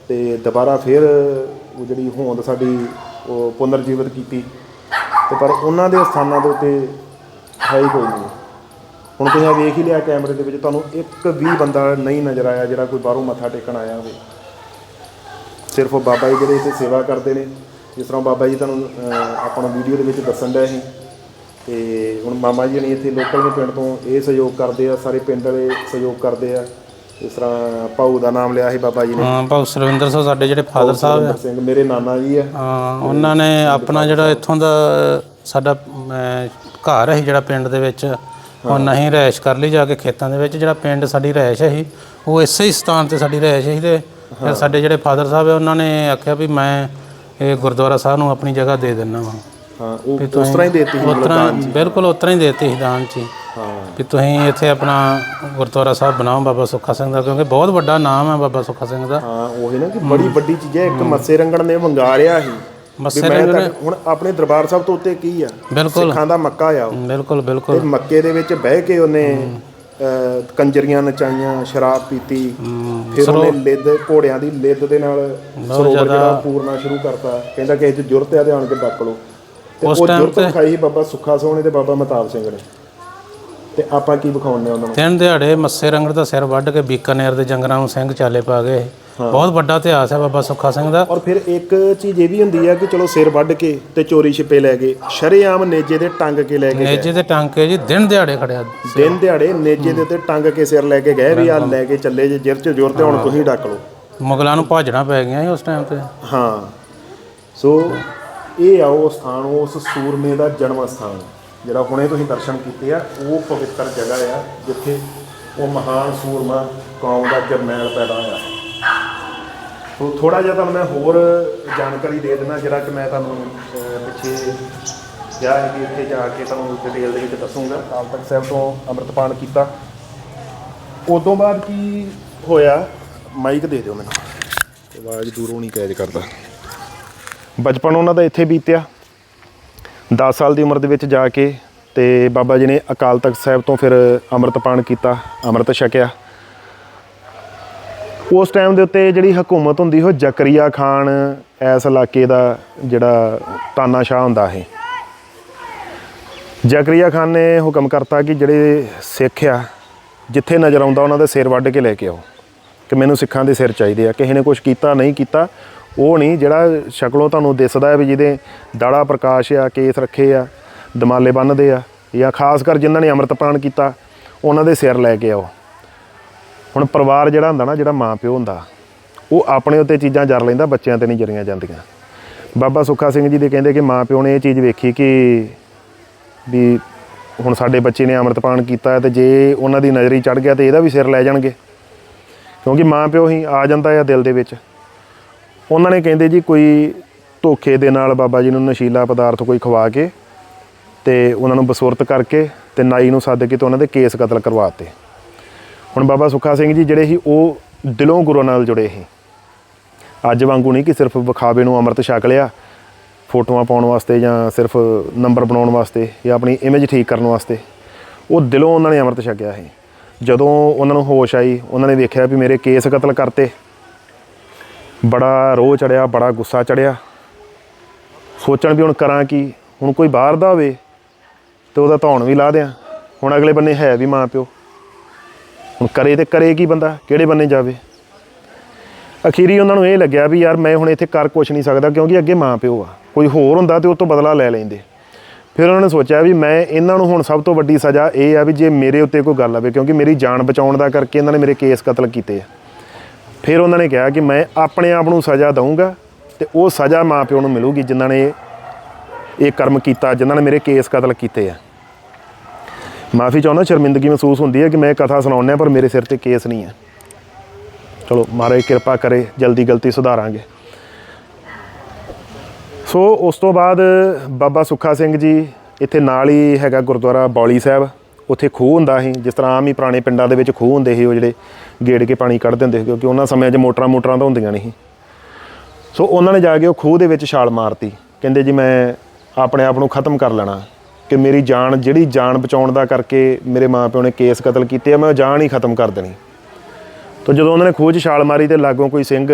ਤੇ ਦੁਬਾਰਾ ਫਿਰ ਉਹ ਜਿਹੜੀ ਹੋਂਦ ਸਾਡੀ ਉਹ ਪੁਨਰ ਜੀਵਿਤ ਕੀਤੀ ਤੇ ਪਰ ਉਹਨਾਂ ਦੇ ਸਥਾਨਾਂ ਦੇ ਉੱਤੇ ਹੈ ਹੀ ਕੋਈ ਨਹੀਂ। ਹੁਣ ਤੁਸੀਂ ਆਹ ਵੇਖ ਹੀ ਲਿਆ ਕੈਮਰੇ ਦੇ ਵਿੱਚ, ਤੁਹਾਨੂੰ ਇੱਕ ਵੀ ਬੰਦਾ ਨਹੀਂ ਨਜ਼ਰ ਆਇਆ ਜਿਹੜਾ ਕੋਈ ਬਾਹਰੋਂ ਮੱਥਾ ਟੇਕਣ ਆਇਆ ਹੋਵੇ। ਸਿਰਫ ਬਾਬਾ ਜੀ ਜਿਹੜੇ ਇੱਥੇ ਸੇਵਾ ਕਰਦੇ ਨੇ। ਜਿਸ ਤਰ੍ਹਾਂ ਬਾਬਾ ਜੀ ਤੁਹਾਨੂੰ ਆਪਣਾ ਵੀਡੀਓ ਦੇ ਵਿੱਚ ਦੱਸਣ ਡਿਆ ਸੀ। ਤੇ ਹੁਣ ਮਾਮਾ ਜੀ ਨੇ ਇੱਥੇ ਲੋਕਲ ਦੇ ਪਿੰਡ ਤੋਂ ਇਹ ਸਹਿਯੋਗ ਕਰਦੇ ਆ ਸਾਰੇ ਪਿੰਡ ਵਾਲੇ ਸਹਿਯੋਗ ਕਰਦੇ ਆ। ਇਸ ਤਰ੍ਹਾਂ ਪਾਉ ਦਾ ਨਾਮ ਲਿਆ ਸੀ ਬਾਬਾ ਜੀ ਨੇ। ਹਾਂ ਭਾਉ ਸਰਵਿੰਦਰ ਸਿੰਘ ਸਾਡੇ ਜਿਹੜੇ ਫਾਦਰ ਸਾਹਿਬ ਆ। ਸਿੰਘ ਮੇਰੇ ਨਾਨਾ ਜੀ ਆ। ਹਾਂ ਉਹਨਾਂ ਨੇ ਆਪਣਾ ਜਿਹੜਾ ਇੱਥੋਂ ਦਾ ਸਾਡਾ ਘਰ ਹੈ ਜਿਹੜਾ ਪਿੰਡ ਦੇ ਵਿੱਚ। ਉਹ ਨਹੀਂ ਰਹਿਸ਼ ਕਰ ਲਈ ਜਾ ਕੇ ਖੇਤਾਂ ਦੇ ਵਿੱਚ ਜਿਹੜਾ ਪਿੰਡ ਸਾਡੀ ਰਹਿਸ਼ ਹੈ ਉਹ ਇਸੇ ਹੀ ਸਥਾਨ ਤੇ ਸਾਡੀ ਰਹਿਸ਼ ਹੈ। ਤੇ ਸਾਡੇ ਜਿਹੜੇ ਫਾਦਰ ਸਾਹਿਬ ਆ ਉਹਨਾਂ ਨੇ ਆਖਿਆ ਵੀ ਮੈਂ ਇਹ ਗੁਰਦੁਆਰਾ ਸਾਹਿਬ ਨੂੰ ਆਪਣੀ ਜਗ੍ਹਾ ਦੇ ਦਿੰਦਾ ਵਾਂ। ਹਾਂ ਉਹ ਉਸ ਤਰ੍ਹਾਂ ਹੀ ਦੇਤੀ ਸੀ ਮਤਲਬ ਦਾਨ। ਬਿਲਕੁਲ ਉਸ ਤਰ੍ਹਾਂ ਹੀ ਦੇਤੀ ਸੀ ਦਾਨ ਚ ਹੀ। ਹਾਂ ਵੀ ਤੁਸੀਂ ਇੱਥੇ ਆਪਣਾ ਗੁਰਦੁਆਰਾ ਸਾਹਿਬ ਬਣਾਓ ਬਾਬਾ ਸੁੱਖਾ ਸਿੰਘ ਦਾ ਕਿਉਂਕਿ ਬਹੁਤ ਵੱਡਾ ਨਾਮ ਹੈ ਬਾਬਾ ਸੁੱਖਾ ਸਿੰਘ ਦਾ। ਹਾਂ ਉਹੀ ਨਾ ਕਿ ਬੜੀ ਵੱਡੀ ਚੀਜ਼ ਹੈ ਇੱਕ ਮੱਸੇ ਰੰਗਣ ਨੇ ਵੰਗਾਰਿਆ ਸੀ। ਵੀ ਮੱਸੇ ਮੈਂ ਰੰਗੜ ਤਾਂ ਹੁਣ ਆਪਣੇ ਦਰਬਾਰ ਸਾਹਿਬ ਤੋਂ ਉੱਤੇ ਕੀ ਆ? ਬਿਲਕੁਲ। ਸਿੱਖਾਂ ਦਾ ਮੱਕਾ ਆ ਉਹ। ਬਿਲਕੁਲ ਤੇ ਬਿਲਕੁਲ ਮੱਕੇ ਦੇ ਵਿੱਚ ਬਹਿ ਕੇ ਉਹਨੇ ਕੰਜਰੀਆਂ ਨਚਾਈਆਂ ਸ਼ਰਾਬ ਪੀਤੀ। ਫਿਰ ਉਹਨੇ ਲਿੱਦ ਘੋੜਿਆਂ ਦੀ ਲਿੱਦ ਦੇ ਨਾਲ ਸਰੋਵਰ ਜਿਹੜਾ ਪੂਰਨਾ ਸ਼ੁਰੂ ਕਰਤਾ। ਕਹਿੰਦਾ ਕਿ ਇਹ 'ਚ ਜੁਰਤ ਆ ਧਿਆਨ ਕੇ ਡੱਕ ਲਓ। ਤੇ ਉਹ ਜੁਰਤ ਵਿਖਾਈ ਬਾਬਾ ਸੁੱਖਾ ਸੋਹਣੇ ਤੇ ਬਾਬਾ ਮਤਾਬ ਸਿੰਘ ਨੇ। ਤੇ ਆਪਾਂ ਕੀ ਵਿਖਾਉਣੇ ਉਹਨਾਂ ਨੂੰ? ਤਿੰਨ ਦਿਹਾੜੇ ਮੱਸੇ ਰੰਗੜ ਦਾ ਸਿਰ ਵੱਢ ਕੇ ਬੀਕਾਨੇਰ ਦੇ ਜੰਗਲਾਂ ਨੂੰ ਸਿੰਘ ਚਾਲੇ ਪਾ ਗਏ। ਬਹੁਤ ਵੱਡਾ ਇਤਿਹਾਸ ਹੈ ਬਾਬਾ ਸੁੱਖਾ ਸਿੰਘ ਦਾ। ਔਰ ਫਿਰ ਇੱਕ ਚੀਜ਼ ਇਹ ਵੀ ਹੁੰਦੀ ਆ ਕਿ ਚਲੋ ਸਿਰ ਵੱਢ ਕੇ ਤੇ ਚੋਰੀ ਛਿਪੇ ਲੈ ਗਏ ਸ਼ਰੇਆਮ ਨੇਜੇ ਦੇ ਟੰਗ ਕੇ ਲੈ ਕੇ ਗਏ ਨੇਜੇ ਦੇ ਟਾਂਕੇ ਜੀ ਦਿਨ ਦਿਹਾੜੇ ਖੜਿਆ ਦਿਨ ਦਿਹਾੜੇ ਨੇਜੇ ਦੇ ਉੱਤੇ ਟੰਗ ਕੇ ਸਿਰ ਲੈ ਕੇ ਗਏ ਵੀ ਆ ਲੈ ਕੇ ਚੱਲੇ ਜੇ ਜਿਰ ਚ ਜ਼ੋਰ ਤੇ ਹੁਣ ਤੁਸੀਂ ਡੱਕ ਲਓ। ਮੁਗਲਾਂ ਨੂੰ ਭਾਜਣਾ ਪੈ ਗਿਆ ਸੀ ਉਸ ਟਾਈਮ ਤੇ। ਹਾਂ। ਸੋ ਇਹ ਆ ਉਹ ਸਥਾਨ ਉਸ ਸੂਰਮੇ ਦਾ ਜਨਮ ਸਥਾਨ। ਜਿਹੜਾ ਹੁਣੇ ਤੁਸੀਂ ਦਰਸ਼ਨ ਕੀਤੇ ਆ ਉਹ ਪਵਿੱਤਰ ਜਗ੍ਹਾ ਆ ਜਿੱਥੇ ਉਹ ਮਹਾਨ ਸੂਰਮਾ ਕੌਮ ਦਾ ਜਰਨੈਲ ਪੈਦਾ ਹੋਇਆ। ਸੋ ਥੋੜਾ ਜਿਹਾ ਤੁਹਾਨੂੰ ਮੈਂ ਹੋਰ ਜਾਣਕਾਰੀ ਦੇ ਦਿੰਦਾ ਜਿਹੜਾ ਕਿ ਮੈਂ ਤੁਹਾਨੂੰ ਪਿੱਛੇ ਕਿਹਾ ਹੈ ਕਿ ਇੱਥੇ ਜਾ ਕੇ ਤੁਹਾਨੂੰ ਡਿਟੇਲ ਦੇ ਵਿੱਚ ਦੱਸੂਗਾ। ਕਾਲ ਤਖਤ ਸਾਹਿਬ ਤੋਂ ਅੰਮ੍ਰਿਤਪਾਨ ਕੀਤਾ। ਉਦੋਂ ਬਾਅਦ ਕੀ ਹੋਇਆ? ਮਾਈਕ ਦੇ ਦਿਓ ਮੈਨੂੰ। ਆਵਾਜ਼ ਦੂਰੋਂ ਨਹੀਂ ਕੈਚ ਕਰਦਾ। ਬਚਪਨ ਉਹਨਾਂ ਦਾ ਇੱਥੇ ਬੀਤਿਆ। 10 ਸਾਲ ਦੀ ਉਮਰ ਦੇ ਵਿੱਚ ਜਾ ਕੇ ਤੇ ਬਾਬਾ ਜੀ ਨੇ ਅਕਾਲ ਤਖਤ ਸਾਹਿਬ ਤੋਂ ਫਿਰ ਅੰਮ੍ਰਿਤਪਾਨ ਕੀਤਾ ਅੰਮ੍ਰਿਤ ਛਕਿਆ। ਉਸ ਟਾਈਮ ਦੇ ਉੱਤੇ ਜਿਹੜੀ ਹਕੂਮਤ ਹੁੰਦੀ ਉਹ ਜ਼ਕਰੀਆ ਖਾਨ ਇਸ ਇਲਾਕੇ ਦਾ ਜਿਹੜਾ ਤਾਨਾਸ਼ਾਹ ਹੁੰਦਾ ਹੈ ਜ਼ਕਰੀਆ ਖਾਨ ਨੇ ਹੁਕਮ ਕਰਤਾ ਕਿ ਜਿਹੜੇ ਸਿੱਖ ਆ, ਜਿੱਥੇ ਨਜ਼ਰ ਆਉਂਦਾ ਉਹਨਾਂ ਦੇ ਸਿਰ ਵੱਢ ਕੇ ਲੈ ਕੇ ਆਓ, ਕਿ ਮੈਨੂੰ ਸਿੱਖਾਂ ਦੇ ਸਿਰ ਚਾਹੀਦੇ ਆ। ਕਿਸੇ ਨੇ ਕੁਝ ਕੀਤਾ, ਨਹੀਂ ਕੀਤਾ, ਉਹ ਨਹੀਂ, ਜਿਹੜਾ ਸ਼ਕਲੋਂ ਤੁਹਾਨੂੰ ਦਿਸਦਾ ਹੈ ਵੀ ਜਿਹਦੇ ਦਾੜਾ ਪ੍ਰਕਾਸ਼ ਆ, ਕੇਸ ਰੱਖੇ ਆ, ਦਮਾਲੇ ਬੰਨਦੇ ਆ, ਜਾਂ ਖਾਸ ਕਰ ਜਿਨ੍ਹਾਂ ਨੇ ਅੰਮ੍ਰਿਤਪਾਨ ਕੀਤਾ, ਉਹਨਾਂ ਦੇ ਸਿਰ ਲੈ ਕੇ ਆਓ। ਹੁਣ ਪਰਿਵਾਰ ਜਿਹੜਾ ਹੁੰਦਾ ਨਾ, ਜਿਹੜਾ ਮਾਂ ਪਿਓ ਹੁੰਦਾ, ਉਹ ਆਪਣੇ ਉੱਤੇ ਚੀਜ਼ਾਂ ਜਰ ਲੈਂਦਾ, ਬੱਚਿਆਂ ਤੇ ਨਹੀਂ ਜਰੀਆਂ ਜਾਂਦੀਆਂ। ਬਾਬਾ ਸੁੱਖਾ ਸਿੰਘ ਜੀ ਦੇ ਕਹਿੰਦੇ ਕਿ ਮਾਂ ਪਿਓ ਨੇ ਇਹ ਚੀਜ਼ ਵੇਖੀ ਕਿ ਵੀ ਹੁਣ ਸਾਡੇ ਬੱਚੇ ਨੇ ਅੰਮ੍ਰਿਤਪਾਨ ਕੀਤਾ ਹੈ ਤੇ ਜੇ ਉਹਨਾਂ ਦੀ ਨਜ਼ਰੀ ਚੜ ਗਿਆ ਤੇ ਇਹਦਾ ਵੀ ਸਿਰ ਲੈ ਜਾਣਗੇ। ਕਿਉਂਕਿ ਮਾਂ ਪਿਓ ਹੀ ਆ ਜਾਂਦਾ ਹੈ ਦਿਲ ਦੇ ਵਿੱਚ। ਉਹਨਾਂ ਨੇ ਕਹਿੰਦੇ ਜੀ ਕੋਈ ਧੋਖੇ ਦੇ ਨਾਲ ਬਾਬਾ ਜੀ ਨੂੰ ਨਸ਼ੀਲਾ ਪਦਾਰਥ ਕੋਈ ਖਵਾ ਕੇ ਤੇ ਉਹਨਾਂ ਨੂੰ ਬਸੁਰਤ ਕਰਕੇ ਤੇ ਨਾਈ ਨੂੰ ਸੱਦ ਕੇ ਤੇ ਉਹਨਾਂ ਦੇ ਕੇਸ ਕਤਲ ਕਰਵਾਤੇ ਹੁਣ ਬਾਬਾ ਸੁੱਖਾ ਸਿੰਘ ਜੀ ਜਿਹੜੇ ਸੀ, ਉਹ ਦਿਲੋਂ ਗੁਰੂ ਨਾਲ ਜੁੜੇ ਸੀ। ਅੱਜ ਵਾਂਗੂ ਨਹੀਂ ਕਿ ਸਿਰਫ ਵਿਖਾਵੇ ਨੂੰ ਅੰਮ੍ਰਿਤ ਛਕ ਲਿਆ, ਫੋਟੋਆਂ ਪਾਉਣ ਵਾਸਤੇ ਜਾਂ ਸਿਰਫ ਨੰਬਰ ਬਣਾਉਣ ਵਾਸਤੇ ਜਾਂ ਆਪਣੀ ਇਮੇਜ ਠੀਕ ਕਰਨ ਵਾਸਤੇ, ਉਹ ਦਿਲੋਂ ਉਹਨਾਂ ਨੇ ਅੰਮ੍ਰਿਤ ਛਕਿਆ ਸੀ। ਜਦੋਂ ਉਹਨਾਂ ਨੂੰ ਹੋਸ਼ ਆਈ, ਉਹਨਾਂ ਨੇ ਵੇਖਿਆ ਵੀ ਮੇਰੇ ਕੇਸ ਕਤਲ ਕਰਤੇ। ਬੜਾ ਰੋਹ ਚੜਿਆ, ਬੜਾ ਗੁੱਸਾ ਚੜਿਆ। ਸੋਚਣ ਵੀ ਹੁਣ ਕਰਾਂ ਕੀ, ਹੁਣ ਕੋਈ ਬਾਹਰ ਦਾ ਹੋਵੇ ਤੇ ਉਹਦਾ ਧੌਣ ਵੀ ਲਾ ਦਿਆਂ। ਹੁਣ ਅਗਲੇ ਬੰਨੇ ਹੈ ਵੀ ਮਾਂ ਪਿਓ। ਹੁਣ ਕਰੇ ਤੇ ਕਰੇ ਕੀ ਬੰਦਾ? ਕਿਹੜੇ ਬੰਨੇ ਜਾਵੇ? ਅਖੀਰੀ ਉਹਨਾਂ ਨੂੰ ਇਹ ਲੱਗਿਆ ਵੀ ਯਾਰ ਮੈਂ ਹੁਣ ਇੱਥੇ ਕਰ ਕੁਛ ਨਹੀਂ ਸਕਦਾ ਕਿਉਂਕਿ ਅੱਗੇ ਮਾਂ ਪਿਓ ਆ। ਕੋਈ ਹੋਰ ਹੁੰਦਾ ਤੇ ਉਹ ਤੋਂ ਬਦਲਾ ਲੈ ਲੈਂਦੇ। ਫਿਰ ਉਹਨਾਂ ਨੇ ਸੋਚਿਆ ਵੀ ਮੈਂ ਇਹਨਾਂ ਨੂੰ ਹੁਣ ਸਭ ਤੋਂ ਵੱਡੀ ਸਜ਼ਾ ਇਹ ਆ ਵੀ ਜੇ ਮੇਰੇ ਉੱਤੇ ਕੋਈ ਗੱਲ ਆਵੇ ਕਿਉਂਕਿ ਮੇਰੀ ਜਾਨ ਬਚਾਉਣ ਦਾ ਕਰਕੇ ਇਹਨਾਂ ਨੇ ਮੇਰੇ ਕੇਸ ਕਤਲ ਕੀਤੇ ਆ। ਫਿਰ ਉਹਨਾਂ ਨੇ ਕਿਹਾ ਕਿ ਮੈਂ ਆਪਣੇ ਆਪ ਨੂੰ ਸਜ਼ਾ ਦਊਂਗਾ ਤੇ ਉਹ ਸਜ਼ਾ ਮਾਂ ਪਿਓ ਨੂੰ ਮਿਲੂਗੀ ਜਿਨ੍ਹਾਂ ਨੇ ਇਹ ਕਰਮ ਕੀਤਾ, ਜਿਨ੍ਹਾਂ ਨੇ ਮੇਰੇ ਕੇਸ ਕਤਲ ਕੀਤੇ ਆ। ਮਾਫੀ ਚਾਹੁੰਦਾ, ਸ਼ਰਮਿੰਦਗੀ ਮਹਿਸੂਸ ਹੁੰਦੀ ਹੈ ਕਿ ਮੈਂ ਕਥਾ ਸੁਣਾਉਂਦਾ, ਪਰ ਮੇਰੇ ਸਿਰ ਤੇ ਕੇਸ ਨਹੀਂ ਹੈ। ਚਲੋ, ਮਹਾਰਾਜ ਕਿਰਪਾ ਕਰੇ, ਜਲਦੀ ਗਲਤੀ ਸੁਧਾਰਾਂਗੇ। ਸੋ, ਉਸ ਤੋਂ ਬਾਅਦ ਬਾਬਾ ਸੁੱਖਾ ਸਿੰਘ ਜੀ, ਇੱਥੇ ਨਾਲ ਹੀ ਹੈਗਾ ਗੁਰਦੁਆਰਾ ਬੌਲੀ ਸਾਹਿਬ। ਉੱਥੇ ਖੂਹ ਹੁੰਦਾ ਸੀ, ਜਿਸ ਤਰ੍ਹਾਂ ਆਮ ਹੀ ਪੁਰਾਣੇ ਪਿੰਡਾਂ ਦੇ ਵਿੱਚ ਖੂਹ ਹੁੰਦੇ ਸੀ, ਉਹ ਜਿਹੜੇ ਗੇੜ ਕੇ ਪਾਣੀ ਕੱਢ ਦਿੰਦੇ ਸੀ, ਕਿਉਂਕਿ ਉਹਨਾਂ ਸਮਿਆਂ 'ਚ ਮੋਟਰਾਂ ਮੋਟਰਾਂ ਤਾਂ ਹੁੰਦੀਆਂ ਨਹੀਂ ਸੀ। ਸੋ, ਉਹਨਾਂ ਨੇ ਜਾ ਕੇ ਉਹ ਖੂਹ ਦੇ ਵਿੱਚ ਛਾਲ ਮਾਰਤੀ। ਕਹਿੰਦੇ ਜੀ, ਮੈਂ ਆਪਣੇ ਆਪ ਨੂੰ ਖਤਮ ਕਰ ਲੈਣਾ। ਕਿ ਮੇਰੀ ਜਾਨ, ਜਿਹੜੀ ਜਾਨ ਬਚਾਉਣ ਦਾ ਕਰਕੇ ਮੇਰੇ ਮਾਪਿਓ ਨੇ ਕੇਸ ਕਤਲ ਕੀਤੇ ਆ, ਮੈਂ ਉਹ ਜਾਨ ਹੀ ਖਤਮ ਕਰ ਦੇਣੀ। ਤੋ ਜਦੋਂ ਉਹਨਾਂ ਨੇ ਖੂਹ 'ਚ ਛਾਲ ਮਾਰੀ ਤੇ ਲਾਗੋਂ ਕੋਈ ਸਿੰਘ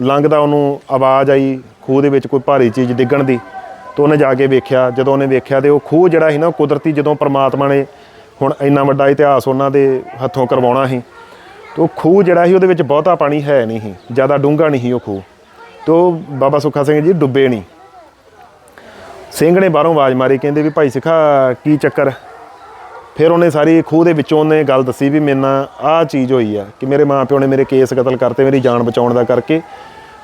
ਲੰਘਦਾ, ਉਹਨੂੰ ਆਵਾਜ਼ ਆਈ ਖੂਹ ਦੇ ਵਿੱਚ ਕੋਈ ਭਾਰੀ ਚੀਜ਼ ਡਿੱਗਣ ਦੀ, ਤੋ ਉਹਨੇ ਜਾ ਕੇ ਵੇਖਿਆ। ਜਦੋਂ ਉਹਨੇ ਵੇਖਿਆ ਤੇ ਉਹ ਖੂਹ ਜਿਹੜਾ ਸੀ ਨਾ, ਉਹ ਕੁਦਰਤੀ ਜਦੋਂ ਪ੍ਰਮਾਤਮਾ ਨੇ ਹੁਣ ਇੰਨਾ ਵੱਡਾ ਇਤਿਹਾਸ ਉਹਨਾਂ ਦੇ ਹੱਥੋਂ ਕਰਵਾਉਣਾ ਸੀ, ਤੇ ਉਹ ਖੂਹ ਜਿਹੜਾ ਸੀ, ਉਹਦੇ ਵਿੱਚ ਬਹੁਤਾ ਪਾਣੀ ਹੈ ਨਹੀਂ ਸੀ, ਜ਼ਿਆਦਾ ਡੂੰਘਾ ਨਹੀਂ ਸੀ ਉਹ ਖੂਹ। ਤੇ ਉਹ ਬਾਬਾ ਸੁੱਖਾ ਸਿੰਘ ਜੀ ਡੁੱਬੇ ਨਹੀਂ। ਸਿੰਘ ਨੇ ਬਾਹਰੋਂ ਆਵਾਜ਼ ਮਾਰੀ, ਕਹਿੰਦੇ ਵੀ ਭਾਈ ਸਿੱਖਾ, ਕੀ ਚੱਕਰ? ਫਿਰ ਉਹਨੇ ਸਾਰੀ ਖੂਹ ਦੇ ਵਿੱਚੋਂ ਉਹਨੇ ਗੱਲ ਦੱਸੀ ਵੀ ਮੇਰੇ ਨਾਲ ਆਹ ਚੀਜ਼ ਹੋਈ ਆ, ਕਿ ਮੇਰੇ ਮਾਪਿਓ ਨੇ ਮੇਰੇ ਕੇਸ ਕਤਲ ਕਰਤੇ, ਮੇਰੀ ਜਾਨ ਬਚਾਉਣ ਦਾ ਕਰਕੇ।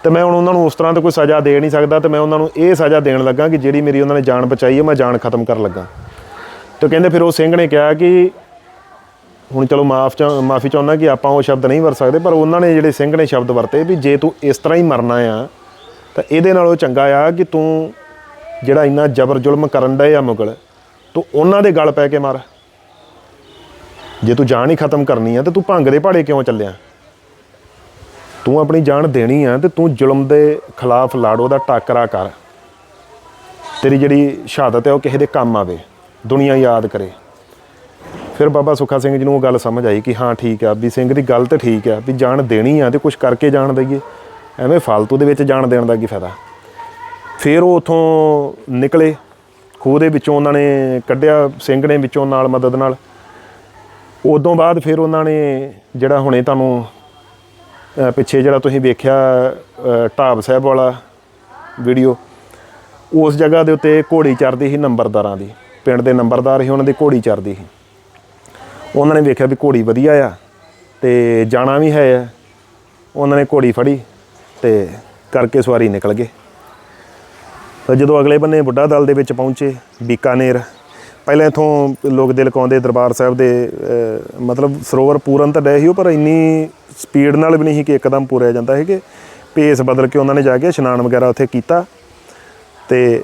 ਤੇ ਮੈਂ ਹੁਣ ਉਹਨਾਂ ਨੂੰ ਉਸ ਤਰ੍ਹਾਂ ਤੇ ਕੋਈ ਸਜ਼ਾ ਦੇ ਨਹੀਂ ਸਕਦਾ ਤੇ ਮੈਂ ਉਹਨਾਂ ਨੂੰ ਇਹ ਸਜ਼ਾ ਦੇਣ ਲੱਗਾ ਕਿ ਜਿਹੜੀ ਮੇਰੀ ਉਹਨਾਂ ਨੇ ਜਾਨ ਬਚਾਈ ਹੈ ਮੈਂ ਜਾਨ ਖਤਮ ਕਰਨ ਲੱਗਾ। ਤੇ ਕਹਿੰਦੇ ਫਿਰ ਉਹ ਸਿੰਘ ਨੇ ਕਿਹਾ ਕਿ ਹੁਣ ਚਲੋ ਮਾਫ ਚਾ, ਮਾਫੀ ਚਾਹੁੰਦਾ ਕਿ ਆਪਾਂ ਉਹ ਸ਼ਬਦ ਨਹੀਂ ਵਰਤ ਸਕਦੇ, ਪਰ ਉਹਨਾਂ ਨੇ ਜਿਹੜੇ ਸਿੰਘ ਨੇ ਸ਼ਬਦ ਵਰਤੇ ਵੀ ਜੇ ਤੂੰ ਇਸ ਤਰ੍ਹਾਂ ਹੀ ਮਰਨਾ ਆ, ਤਾਂ ਇਹਦੇ ਨਾਲੋਂ ਚੰਗਾ ਆ ਕਿ ਤੂੰ ਜਿਹੜਾ ਇੰਨਾ ਜ਼ਬਰ ਜ਼ੁਲਮ ਕਰਨ ਡਏ ਆ ਮੁਗਲ, ਤੂੰ ਉਹਨਾਂ ਦੇ ਗਲ ਪੈ ਕੇ ਮਾਰ। ਜੇ ਤੂੰ ਜਾਨ ਹੀ ਖਤਮ ਕਰਨੀ ਆ, ਤੇ ਤੂੰ ਭੰਗ ਦੇ ਪਹਾੜੇ ਕਿਉਂ ਚੱਲਿਆ? ਤੂੰ ਆਪਣੀ ਜਾਨ ਦੇਣੀ ਆ, ਤੇ ਤੂੰ ਜ਼ੁਲਮ ਦੇ ਖਿਲਾਫ ਲਾੜੋ ਦਾ ਟਾਕਰਾ ਕਰ। ਤੇਰੀ ਜਿਹੜੀ ਸ਼ਹਾਦਤ ਹੈ ਉਹ ਕਿਸੇ ਦੇ ਕੰਮ ਆਵੇ, ਦੁਨੀਆ ਯਾਦ ਕਰੇ। ਫਿਰ ਬਾਬਾ ਸੁੱਖਾ ਸਿੰਘ ਜੀ ਨੂੰ ਉਹ ਗੱਲ ਸਮਝ ਆਈ ਕਿ ਹਾਂ, ਠੀਕ ਆ, ਵੀ ਸਿੰਘ ਦੀ ਗੱਲ ਤਾਂ ਠੀਕ ਆ, ਵੀ ਜਾਨ ਦੇਣੀ ਆ, ਤੇ ਕੁਝ ਕਰਕੇ ਜਾਣ ਦਈਏ। ਐਵੇਂ ਫालतू ਦੇ ਵਿੱਚ ਜਾਨ ਦੇਣ ਦਾ ਕੀ ਫਾਇਦਾ? ਫਿਰ ਉਹ ਉਥੋਂ ਨਿਕਲੇ। ਖੂਹ ਦੇ ਵਿੱਚੋਂ ਉਹਨਾਂ ਨੇ ਕੱਢਿਆ, ਸਿੰਘ ਨੇ ਵਿੱਚੋਂ ਨਾਲ ਮਦਦ ਨਾਲ। ਉਦੋਂ ਬਾਅਦ ਫਿਰ ਉਹਨਾਂ ਨੇ ਜਿਹੜਾ ਹੁਣੇ ਤੁਹਾਨੂੰ ਪਿੱਛੇ ਜਿਹੜਾ ਤੁਸੀਂ ਵੇਖਿਆ ਢਾਬ ਸਾਹਿਬ ਵਾਲਾ ਵੀਡੀਓ ਉਸ ਜਗ੍ਹਾ ਦੇ ਉੱਤੇ ਘੋੜੀ ਚਰਦੀ ਸੀ ਨੰਬਰਦਾਰਾਂ ਦੀ। ਪਿੰਡ ਦੇ ਨੰਬਰਦਾਰ ਸੀ, ਉਹਨਾਂ ਦੀ ਘੋੜੀ ਚਰਦੀ ਸੀ। ਉਹਨਾਂ ਨੇ ਵੇਖਿਆ ਵੀ ਘੋੜੀ ਵਧੀਆ ਆ ਤੇ ਜਾਣਾ ਵੀ ਹੈ ਉਹਨਾਂ ਨੇ ਘੋੜੀ ਫੜੀ ਤੇ ਕਰਕੇ ਸਵਾਰੀ ਨਿਕਲ ਗਏ। ਤਾਂ ਜਦੋਂ ਅਗਲੇ ਬੰਨੇ ਬੁੱਢਾ ਦਲ ਦੇ ਵਿੱਚ ਪਹੁੰਚੇ, ਬੀਕਾਨੇਰ, ਪਹਿਲਾਂ ਇਥੋਂ ਲੋਕ ਦਿਲ ਕਾਉਂਦੇ ਦਰਬਾਰ ਸਾਹਿਬ ਦੇ ਮਤਲਬ ਸਰੋਵਰ ਪੂਰਨ ਤਾਂ ਡੈ ਸੀ ਉਹ, ਪਰ ਇੰਨੀ ਸਪੀਡ ਨਾਲ ਵੀ ਨਹੀਂ ਸੀ ਕਿ ਇੱਕਦਮ ਪੂਰਿਆ ਜਾਂਦਾ ਹੈ ਕਿ ਪੇਸ ਬਦਲ ਕੇ ਉਹਨਾਂ ਨੇ ਜਾ ਕੇ ਇਸ਼ਨਾਨ ਵਗੈਰਾ ਉੱਥੇ ਕੀਤਾ ਤੇ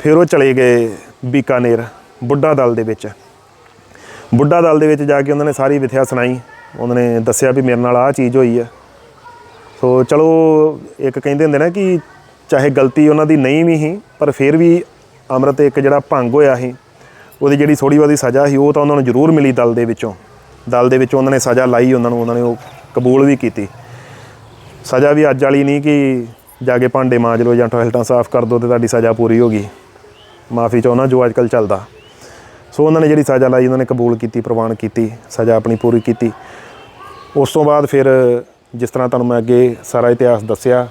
ਫਿਰ ਉਹ ਚਲੇ ਗਏ ਬੀਕਾਨੇਰ, ਬੁੱਢਾ ਦਲ ਦੇ ਵਿੱਚ। ਬੁੱਢਾ ਦਲ ਦੇ ਵਿੱਚ ਜਾ ਕੇ ਉਹਨਾਂ ਨੇ ਸਾਰੀ ਵਿਥਿਆ ਸੁਣਾਈ। ਉਹਨਾਂ ਨੇ ਦੱਸਿਆ ਵੀ ਮੇਰੇ ਨਾਲ ਆਹ ਚੀਜ਼ ਹੋਈ ਹੈ ਸੋ ਚਲੋ, ਇੱਕ ਕਹਿੰਦੇ ਹੁੰਦੇ ਨਾ ਕਿ ਚਾਹੇ ਗਲਤੀ ਉਹਨਾਂ ਦੀ ਨਹੀਂ ਵੀ ਸੀ, ਪਰ ਫਿਰ ਵੀ ਅੰਮ੍ਰਿਤ ਇੱਕ ਜਿਹੜਾ ਭੰਗ ਹੋਇਆ ਸੀ, ਉਹਦੀ ਜਿਹੜੀ ਥੋੜੀ ਬਹੁਤੀ ਸਜ਼ਾ ਸੀ, ਉਹ ਤਾਂ ਉਹਨਾਂ ਨੂੰ ਜ਼ਰੂਰ ਮਿਲੀ ਦਲ ਦੇ ਵਿੱਚੋਂ। ਦਲ ਦੇ ਵਿੱਚੋਂ ਉਹਨਾਂ ਨੇ ਸਜ਼ਾ ਲਾਈ, ਉਹਨਾਂ ਨੂੰ, ਉਹਨਾਂ ਨੇ ਉਹ ਕਬੂਲ ਵੀ ਕੀਤੀ। ਸਜ਼ਾ ਵੀ ਅੱਜ ਵਾਲੀ ਨਹੀਂ ਕਿ ਜਾ ਕੇ ਭਾਂਡੇ ਮਾਂਜ ਲਓ ਜਾਂ ਟਾਇਲਟਾਂ ਸਾਫ਼ ਕਰ ਦਿਓ ਤੇ ਤੁਹਾਡੀ ਸਜ਼ਾ ਪੂਰੀ ਹੋ ਗਈ। ਮਾਫੀ ਚਾਹੁੰਦਾ, ਜੋ ਅੱਜ ਕੱਲ੍ਹ ਚੱਲਦਾ। ਸੋ ਉਹਨਾਂ ਨੇ ਜਿਹੜੀ ਸਜ਼ਾ ਲਾਈ, ਉਹਨਾਂ ਨੇ ਕਬੂਲ ਕੀਤੀ, ਪ੍ਰਵਾਨ ਕੀਤੀ, ਸਜ਼ਾ ਆਪਣੀ ਪੂਰੀ ਕੀਤੀ। ਉਸ ਤੋਂ ਬਾਅਦ ਫਿਰ ਜਿਸ ਤਰ੍ਹਾਂ ਤੁਹਾਨੂੰ ਮੈਂ ਅੱਗੇ ਸਾਰਾ ਇਤਿਹਾਸ ਦੱਸਿਆ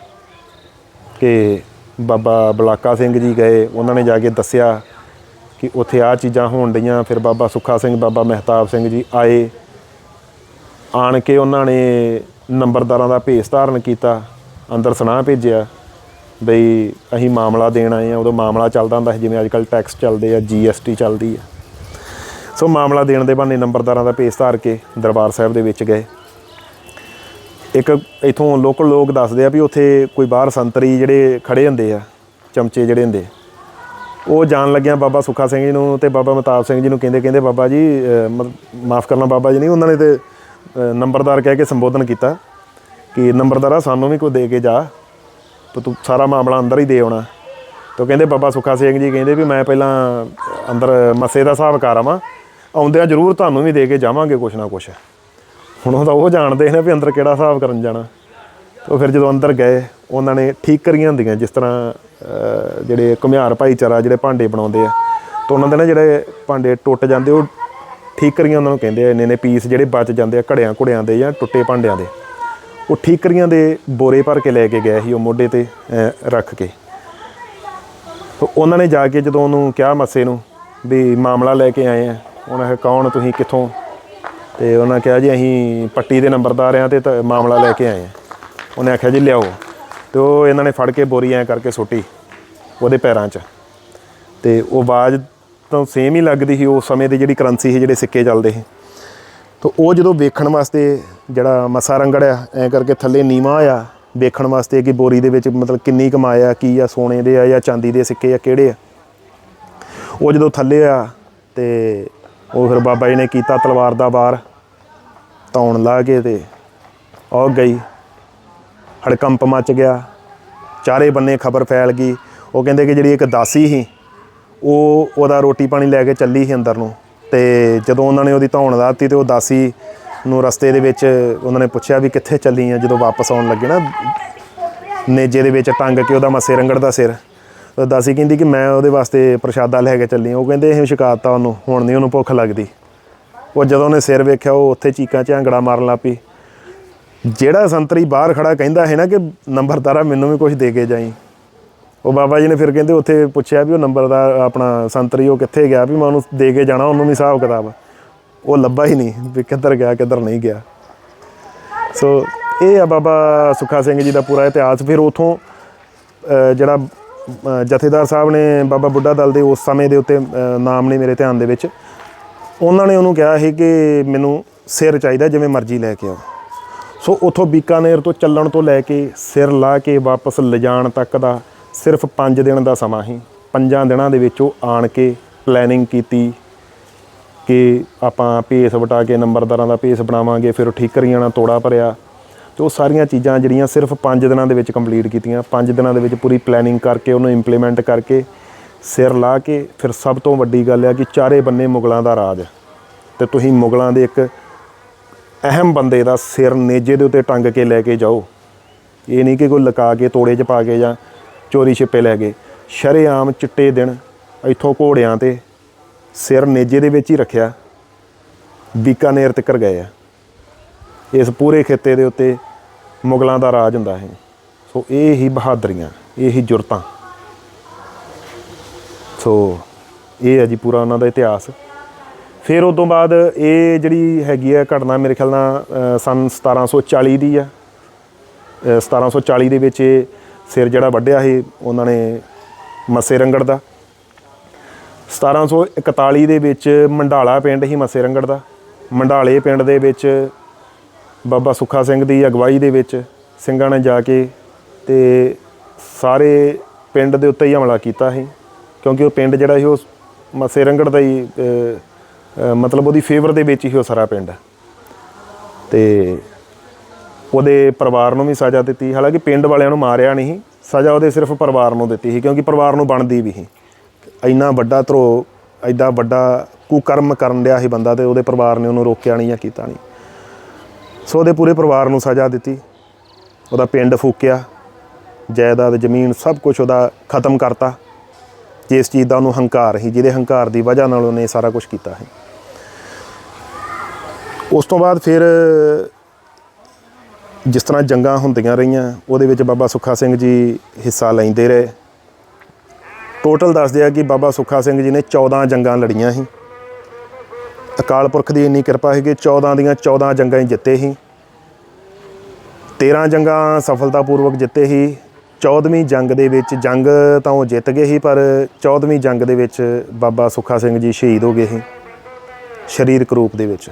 ਕਿ ਬਾਬਾ ਬਲਾਕਾ ਸਿੰਘ ਜੀ ਗਏ, ਉਹਨਾਂ ਨੇ ਜਾ ਕੇ ਦੱਸਿਆ ਕਿ ਉੱਥੇ ਆ ਚੀਜ਼ਾਂ ਹੋਣ ਡਈਆਂ। ਫਿਰ ਬਾਬਾ ਸੁੱਖਾ ਸਿੰਘ, ਬਾਬਾ ਮਹਿਤਾਬ ਸਿੰਘ ਜੀ ਆਏ। ਆਣ ਕੇ ਉਹਨਾਂ ਨੇ ਨੰਬਰਦਾਰਾਂ ਦਾ ਭੇਸ ਧਾਰਨ ਕੀਤਾ, ਅੰਦਰ ਸੁਨਾਹ ਭੇਜਿਆ ਬਈ ਅਸੀਂ ਮਾਮਲਾ ਦੇਣ ਆਏ ਆ ਉਦੋਂ ਮਾਮਲਾ ਚੱਲਦਾ ਹੁੰਦਾ ਸੀ, ਜਿਵੇਂ ਅੱਜ ਕੱਲ੍ਹ ਟੈਕਸ ਚੱਲਦੇ ਆ ਜੀਐਸਟੀ ਚੱਲਦੀ ਆ। ਸੋ ਮਾਮਲਾ ਦੇਣ ਦੇ ਬਹਾਨੇ ਨੰਬਰਦਾਰਾਂ ਦਾ ਭੇਸ ਧਾਰ ਕੇ ਦਰਬਾਰ ਸਾਹਿਬ ਦੇ ਵਿੱਚ ਗਏ। ਇੱਕ ਇਥੋਂ ਲੋਕਲ ਲੋਕ ਦੱਸਦੇ ਆ ਵੀ ਉੱਥੇ ਕੋਈ ਬਾਹਰ ਸੰਤਰੀ ਜਿਹੜੇ ਖੜੇ ਹੁੰਦੇ ਆ, ਚਮਚੇ ਜਿਹੜੇ ਹੁੰਦੇ ਉਹ ਜਾਣ ਲੱਗਿਆ ਬਾਬਾ ਸੁੱਖਾ ਸਿੰਘ ਜੀ ਨੂੰ ਤੇ ਬਾਬਾ ਮਤਾਬ ਸਿੰਘ ਜੀ ਨੂੰ ਕਹਿੰਦੇ ਕਹਿੰਦੇ ਬਾਬਾ ਜੀ ਮਾਫ ਕਰਨਾ ਬਾਬਾ ਜੀ ਨਹੀਂ, ਉਹਨਾਂ ਨੇ ਤੇ ਨੰਬਰਦਾਰ ਕਹਿ ਕੇ ਸੰਬੋਧਨ ਕੀਤਾ ਕਿ ਨੰਬਰਦਾਰਾ ਸਾਨੂੰ ਵੀ ਕੋਈ ਦੇ ਕੇ ਜਾ, ਤੇ ਤੂੰ ਸਾਰਾ ਮਾਮਲਾ ਅੰਦਰ ਹੀ ਦੇ ਆਉਣਾ। ਤੇ ਕਹਿੰਦੇ ਬਾਬਾ ਸੁੱਖਾ ਸਿੰਘ ਜੀ ਕਹਿੰਦੇ ਵੀ ਮੈਂ ਪਹਿਲਾਂ ਅੰਦਰ ਮਸੇ ਦਾ ਹਿਸਾਬ ਕਰ ਆਵਾਂ, ਆਉਂਦਿਆਂ ਜ਼ਰੂਰ ਤੁਹਾਨੂੰ ਵੀ ਦੇ ਕੇ ਜਾਵਾਂਗੇ ਕੁਛ ਨਾ ਕੁਛ। ਹੁਣ ਉਹ ਤਾਂ ਉਹ ਜਾਣਦੇ ਨੇ ਵੀ ਅੰਦਰ ਕਿਹੜਾ ਹਿਸਾਬ ਕਰਨ ਜਾਣਾ। ਤੇ ਉਹ ਫਿਰ ਜਦੋਂ ਅੰਦਰ ਗਏ, ਉਹਨਾਂ ਨੇ ਠੀਕਰੀਆਂ ਹੁੰਦੀਆਂ, ਜਿਸ ਤਰ੍ਹਾਂ ਜਿਹੜੇ ਘੁਮਿਆਰ ਭਾਈਚਾਰਾ, ਜਿਹੜੇ ਭਾਂਡੇ ਬਣਾਉਂਦੇ ਆ, ਤਾਂ ਉਹਨਾਂ ਦੇ ਨਾ ਜਿਹੜੇ ਭਾਂਡੇ ਟੁੱਟ ਜਾਂਦੇ, ਉਹ ਠੀਕਰੀਆਂ ਉਹਨਾਂ ਨੂੰ ਕਹਿੰਦੇ ਆ ਇੰਨੇ ਨੇ ਪੀਸ ਜਿਹੜੇ ਬਚ ਜਾਂਦੇ ਆ ਘੜਿਆਂ ਘੁੜਿਆਂ ਦੇ ਜਾਂ ਟੁੱਟੇ ਭਾਂਡਿਆਂ ਦੇ। ਉਹ ਠੀਕਰੀਆਂ ਦੇ ਬੋਰੇ ਭਰ ਕੇ ਲੈ ਕੇ ਗਏ ਸੀ, ਉਹ ਮੋਢੇ ਤੇ ਰੱਖ ਕੇ। ਤਾਂ ਉਹਨਾਂ ਨੇ ਜਾ ਕੇ ਜਦੋਂ ਉਹਨੂੰ ਕਿਹਾ ਮੱਸੇ ਨੂੰ ਵੀ ਮਾਮਲਾ ਲੈ ਕੇ ਆਏ ਆ, ਉਹਨਾਂ ਕਿਹਾ, ਕੌਣ ਤੁਸੀਂ, ਕਿੱਥੋਂ? ਤੇ ਉਹਨਾਂ ਕਿਹਾ ਜੀ ਅਸੀਂ ਪੱਟੀ ਦੇ ਨੰਬਰਦਾਰ ਆ ਤੇ ਤਾਂ ਮਾਮਲਾ ਲੈ ਕੇ ਆਏ ਆ ਉਹਨੇ ਆਖਿਆ ਜੀ ਲਿਆਓ। ਤੇ ਉਹ ਇਹਨਾਂ ਨੇ ਫੜ ਕੇ ਬੋਰੀ ਐ ਕਰਕੇ ਸੁੱਟੀ ਉਹਦੇ ਪੈਰਾਂ 'ਚ। ਤੇ ਉਹ ਆਵਾਜ਼ ਤਾਂ ਸੇਮ ਹੀ ਲੱਗਦੀ ਸੀ, ਉਸ ਸਮੇਂ ਦੀ ਜਿਹੜੀ ਕਰੰਸੀ ਸੀ, ਜਿਹੜੇ ਸਿੱਕੇ ਚੱਲਦੇ ਸੀ। ਤਾਂ ਉਹ ਜਦੋਂ ਵੇਖਣ ਵਾਸਤੇ ਜਿਹੜਾ ਮਸਾ ਰੰਗੜਿਆ ਐ ਕਰਕੇ ਥੱਲੇ ਨੀਵਾ ਆ, ਵੇਖਣ ਵਾਸਤੇ ਕਿ ਬੋਰੀ ਦੇ ਵਿੱਚ ਮਤਲਬ ਕਿੰਨੀ ਕਮਾਇਆ ਕੀ ਆ, ਸੋਨੇ ਦੇ ਆ ਜਾਂ ਚਾਂਦੀ ਦੇ ਸਿੱਕੇ ਆ, ਕਿਹੜੇ ਆ। ਉਹ ਜਦੋਂ ਥੱਲੇ ਆ ਤੇ ਉਹ ਫਿਰ ਬਾਬਾ ਜੀ ਨੇ ਕੀਤਾ ਤਲਵਾਰ ਦਾ ਵਾਰ ਤੌਣ ਲਾ ਕੇ ਤੇ ਉਹ ਗਈ। ਹੜਕੰਪ ਮਚ ਗਿਆ। ਚਾਰੇ ਬੰਨੇ ਖਬਰ ਫੈਲ ਗਈ। ਉਹ ਕਹਿੰਦੇ ਕਿ ਜਿਹੜੀ ਇੱਕ ਦਾਸੀ ਸੀ, ਉਹ ਉਹਦਾ ਰੋਟੀ ਪਾਣੀ ਲੈ ਕੇ ਚੱਲੀ ਸੀ ਅੰਦਰ ਨੂੰ ਤੇ ਜਦੋਂ ਉਹਨਾਂ ਨੇ ਉਹਦੀ ਧੌਣ ਲਾਤੀ ਤੇ ਉਹ ਦਾਸੀ ਨੂੰ ਰਸਤੇ ਦੇ ਵਿੱਚ ਉਹਨਾਂ ਨੇ ਪੁੱਛਿਆ ਵੀ ਕਿੱਥੇ ਚੱਲੀ ਆ ਜਦੋਂ ਵਾਪਸ ਆਉਣ ਲੱਗੇ ਨਾ। ਨੇਜੇ ਦੇ ਵਿੱਚ ਟੰਗ ਕੇ ਉਹਦਾ ਮਸੇ ਰੰਗੜ ਦਾ ਸਿਰ। ਦਾਸੀ ਕਹਿੰਦੀ ਕਿ ਮੈਂ ਉਹਦੇ ਵਾਸਤੇ ਪ੍ਰਸ਼ਾਦਾ ਲੈ ਕੇ ਚੱਲੀ ਉਹ ਕਹਿੰਦੇ ਇਹ ਆ ਉਹਨੂੰ, ਹੁਣ ਨਹੀਂ ਉਹਨੂੰ ਭੁੱਖ ਲੱਗਦੀ। ਉਹ ਜਦੋਂ ਉਹਨੇ ਸਿਰ ਵੇਖਿਆ, ਉਹ ਉੱਥੇ ਚੀਕਾਂ ਝਾਂਗੜਾ ਮਾਰਨ ਲੱਗ ਪਈ। ਜਿਹੜਾ ਸੰਤਰੀ ਬਾਹਰ ਖੜਾ ਕਹਿੰਦਾ ਹੈ ਨਾ ਕਿ ਨੰਬਰਦਾਰਾ ਮੈਨੂੰ ਵੀ ਕੁਝ ਦੇ ਕੇ ਜਾਈ। ਉਹ ਬਾਬਾ ਜੀ ਨੇ ਫਿਰ ਕਹਿੰਦੇ ਉੱਥੇ ਪੁੱਛਿਆ ਵੀ ਉਹ ਨੰਬਰਦਾਰ ਆਪਣਾ ਸੰਤਰੀ ਉਹ ਕਿੱਥੇ ਗਿਆ ਵੀ ਮੈਂ ਉਹਨੂੰ ਦੇ ਕੇ ਜਾਣਾ, ਉਹਨੂੰ ਵੀ ਹਿਸਾਬ ਕਿਤਾਬ। ਉਹ ਲੱਭਾ ਹੀ ਨਹੀਂ ਵੀ ਕਿੱਧਰ ਗਿਆ, ਕਿੱਧਰ ਨਹੀਂ ਗਿਆ। ਸੋ ਇਹ ਆ ਬਾਬਾ ਸੁੱਖਾ ਸਿੰਘ ਜੀ ਦਾ ਪੂਰਾ ਇਤਿਹਾਸ। ਫਿਰ ਉਥੋਂ ਜਿਹੜਾ ਜਥੇਦਾਰ ਸਾਹਿਬ ਨੇ ਬਾਬਾ ਬੁੱਢਾ ਦਲ ਦੇ ਉਸ ਸਮੇਂ ਦੇ ਉੱਤੇ ਨਾਮ ਨੇ ਮੇਰੇ ਧਿਆਨ ਦੇ ਵਿੱਚ। ਉਹਨਾਂ ਨੇ ਉਹਨੂੰ ਕਿਹਾ ਸੀ ਕਿ ਮੈਨੂੰ ਸਿਰ ਚਾਹੀਦਾ ਜਿਵੇਂ ਮਰਜ਼ੀ ਲੈ ਕੇ ਆਓ। ਸੋ ਉਥੋਂ ਬੀਕਾਨੇਰ ਤੋਂ ਚੱਲਣ ਤੋਂ ਲੈ ਕੇ ਸਿਰ ਲਾ ਕੇ ਵਾਪਸ ਲਿਜਾਣ ਤੱਕ ਦਾ ਸਿਰਫ 5 ਦਿਨ ਦਾ ਸਮਾਂ ਹੀ ਪੰਜਾਂ ਦਿਨਾਂ ਦੇ ਵਿੱਚ ਉਹ ਆਣ ਕੇ ਪਲੈਨਿੰਗ ਕੀਤੀ ਕਿ ਆਪਾਂ ਭੇਸ ਵਟਾ ਕੇ ਨੰਬਰਦਾਰਾਂ ਦਾ ਭੇਸ ਬਣਾਵਾਂਗੇ, ਫਿਰ ਉਹ ਠੀਕਰੀਆਂ ਨਾਲ ਤੋੜਾ ਭਰਿਆ। ਤੇ ਉਹ ਸਾਰੀਆਂ ਚੀਜ਼ਾਂ ਜਿਹੜੀਆਂ ਸਿਰਫ 5 ਦਿਨਾਂ ਦੇ ਵਿੱਚ ਕੰਪਲੀਟ ਕੀਤੀਆਂ। 5 ਦਿਨਾਂ ਦੇ ਵਿੱਚ ਪੂਰੀ ਪਲੈਨਿੰਗ ਕਰਕੇ, ਉਹਨੂੰ ਇੰਪਲੀਮੈਂਟ ਕਰਕੇ, ਸਿਰ ਲਾ ਕੇ, ਫਿਰ ਸਭ ਤੋਂ ਵੱਡੀ ਗੱਲ ਹੈ ਕਿ ਚਾਰੇ ਬੰਨੇ ਮੁਗਲਾਂ ਦਾ ਰਾਜ। ਤੇ ਤੁਸੀਂ ਮੁਗਲਾਂ ਦੇ ਇੱਕ ਅਹਿਮ ਬੰਦੇ ਦਾ ਸਿਰ ਨੇਜੇ ਦੇ ਉੱਤੇ ਟੰਗ ਕੇ ਲੈ ਕੇ ਜਾਓ। ਇਹ ਨਹੀਂ ਕਿ ਕੋਈ ਲਕਾ ਕੇ, ਤੋੜੇ 'ਚ ਪਾ ਕੇ ਜਾਂ ਚੋਰੀ ਛਿਪੇ ਲੈ ਗਏ। ਸ਼ਰੇਆਮ ਚਿੱਟੇ ਦਿਨ ਇੱਥੋਂ ਘੋੜਿਆਂ ਤੇ ਸਿਰ ਨੇਜੇ ਦੇ ਵਿੱਚ ਹੀ ਰੱਖਿਆ। ਬੀਕਾਨੇਰ ਤੱਕ ਗਏ ਆ। ਇਸ ਪੂਰੇ ਖਿੱਤੇ ਦੇ ਉੱਤੇ ਮੁਗਲਾਂ ਦਾ ਰਾਜ ਹੁੰਦਾ ਹੈ ਸੋ ਇਹ ਹੀ ਬਹਾਦਰੀਆਂ ਇਹ ਹੀ ਜੁਰਤਾਂ। ਸੋ ਇਹ ਹੈ ਜੀ ਪੂਰਾ ਉਹਨਾਂ ਦਾ ਇਤਿਹਾਸ। ਫਿਰ ਉਸ ਤੋਂ ਬਾਅਦ ਇਹ ਜਿਹੜੀ ਹੈਗੀ ਹੈ ਘਟਨਾ ਮੇਰੇ ਖਿਆਲ ਨਾਲ ਅ, ਸੰਨ 1740 ਦੀ ਆ। ਅ, 1740 ਦੇ ਵਿੱਚ ਇਹ ਸਿਰ ਜਿਹੜਾ ਵੱਢਿਆ ਸੀ ਉਹਨਾਂ ਨੇ ਮੱਸੇ ਰੰਗੜ ਦਾ। 1741 ਦੇ ਵਿੱਚ ਮੰਡਾਲਾ ਪਿੰਡ ਹੀ ਮੱਸੇ ਰੰਗੜ ਦਾ। ਮੰਡਾਲੇ ਪਿੰਡ ਦੇ ਵਿੱਚ ਬਾਬਾ ਸੁੱਖਾ ਸਿੰਘ ਦੀ ਅਗਵਾਈ ਦੇ ਵਿੱਚ ਸਿੰਘਾਂ ਨੇ ਜਾ ਕੇ ਤੇ ਸਾਰੇ ਪਿੰਡ ਦੇ ਉੱਤੇ ਹੀ ਹਮਲਾ ਕੀਤਾ ਸੀ, ਕਿਉਂਕਿ ਉਹ ਪਿੰਡ ਜਿਹੜਾ ਸੀ, ਉਹ ਮਸੇ ਰੰਗੜ ਦਾ ਹੀ ਮਤਲਬ ਉਹਦੀ ਫੇਵਰ ਦੇ ਵਿੱਚ ਹੀ ਉਹ ਸਾਰਾ ਪਿੰਡ। ਤੇ ਉਹਦੇ ਪਰਿਵਾਰ ਨੂੰ ਵੀ ਸਜ਼ਾ ਦਿੱਤੀ, ਹਾਲਾਂਕਿ ਪਿੰਡ ਵਾਲਿਆਂ ਨੂੰ ਮਾਰਿਆ ਨਹੀਂ ਸਜ਼ਾ ਉਹਦੇ ਸਿਰਫ ਪਰਿਵਾਰ ਨੂੰ ਦਿੱਤੀ ਸੀ, ਕਿਉਂਕਿ ਪਰਿਵਾਰ ਨੂੰ ਬਣਦੀ ਵੀ ਸੀ। ਇੰਨਾ ਵੱਡਾ ਧਰੋ ਐਡਾ ਵੱਡਾ ਕੁਕਰਮ ਕਰਨ ਡਿਆ ਸੀ ਬੰਦਾ ਤੇ ਉਹਦੇ ਪਰਿਵਾਰ ਨੇ ਉਹਨੂੰ ਰੋਕਿਆ ਨਹੀਂ ਜਾਂ ਕੀਤਾ ਨਹੀਂ। ਸੋ ਉਹਦੇ ਪੂਰੇ ਪਰਿਵਾਰ ਨੂੰ ਸਜ਼ਾ ਦਿੱਤੀ। ਉਹਦਾ ਪਿੰਡ ਫੂਕਿਆ। ਜਾਇਦਾਦ, ਜ਼ਮੀਨ ਸਭ ਕੁਝ ਉਹਦਾ ਖਤਮ ਕਰਤਾ। ਜਿਸ ਚੀਜ਼ ਦਾ ਉਹਨੂੰ ਹੰਕਾਰ ਸੀ, ਜਿਹਦੇ ਹੰਕਾਰ ਦੀ ਵਜ੍ਹਾ ਨਾਲ ਉਹਨੇ ਸਾਰਾ ਕੁਝ ਕੀਤਾ ਹੈ ਉਸ ਤੋਂ ਬਾਅਦ ਫਿਰ ਜਿਸ ਤਰ੍ਹਾਂ ਜੰਗਾਂ ਹੁੰਦੀਆਂ ਰਹੀਆਂ, ਉਹਦੇ ਵਿੱਚ ਬਾਬਾ ਸੁੱਖਾ ਸਿੰਘ ਜੀ ਹਿੱਸਾ ਲੈਂਦੇ ਰਹੇ। ਟੋਟਲ ਦੱਸਦੇ ਆ ਕਿ ਬਾਬਾ ਸੁੱਖਾ ਸਿੰਘ ਜੀ ਨੇ 14 ਜੰਗਾਂ ਲੜੀਆਂ ਸੀ। ਅਕਾਲ ਪੁਰਖ ਦੀ ਇੰਨੀ ਕਿਰਪਾ ਹੈ ਕਿ 14 ਦੀਆਂ 14 ਜੰਗਾਂ ਹੀ ਜਿੱਤੇ ਸੀ। 13 ਜੰਗਾਂ ਸਫਲਤਾਪੂਰਵਕ ਜਿੱਤੇ ਸੀ। 14ਵੀਂ ਜੰਗ ਦੇ ਵਿੱਚ ਜੰਗ ਤਾਂ ਉਹ ਜਿੱਤ ਗਏ ਸੀ, ਪਰ 14ਵੀਂ ਜੰਗ ਦੇ ਵਿੱਚ ਬਾਬਾ ਸੁੱਖਾ ਸਿੰਘ ਜੀ ਸ਼ਹੀਦ ਹੋ ਗਏ ਸੀ, ਸਰੀਰਕ ਰੂਪ ਦੇ ਵਿੱਚ।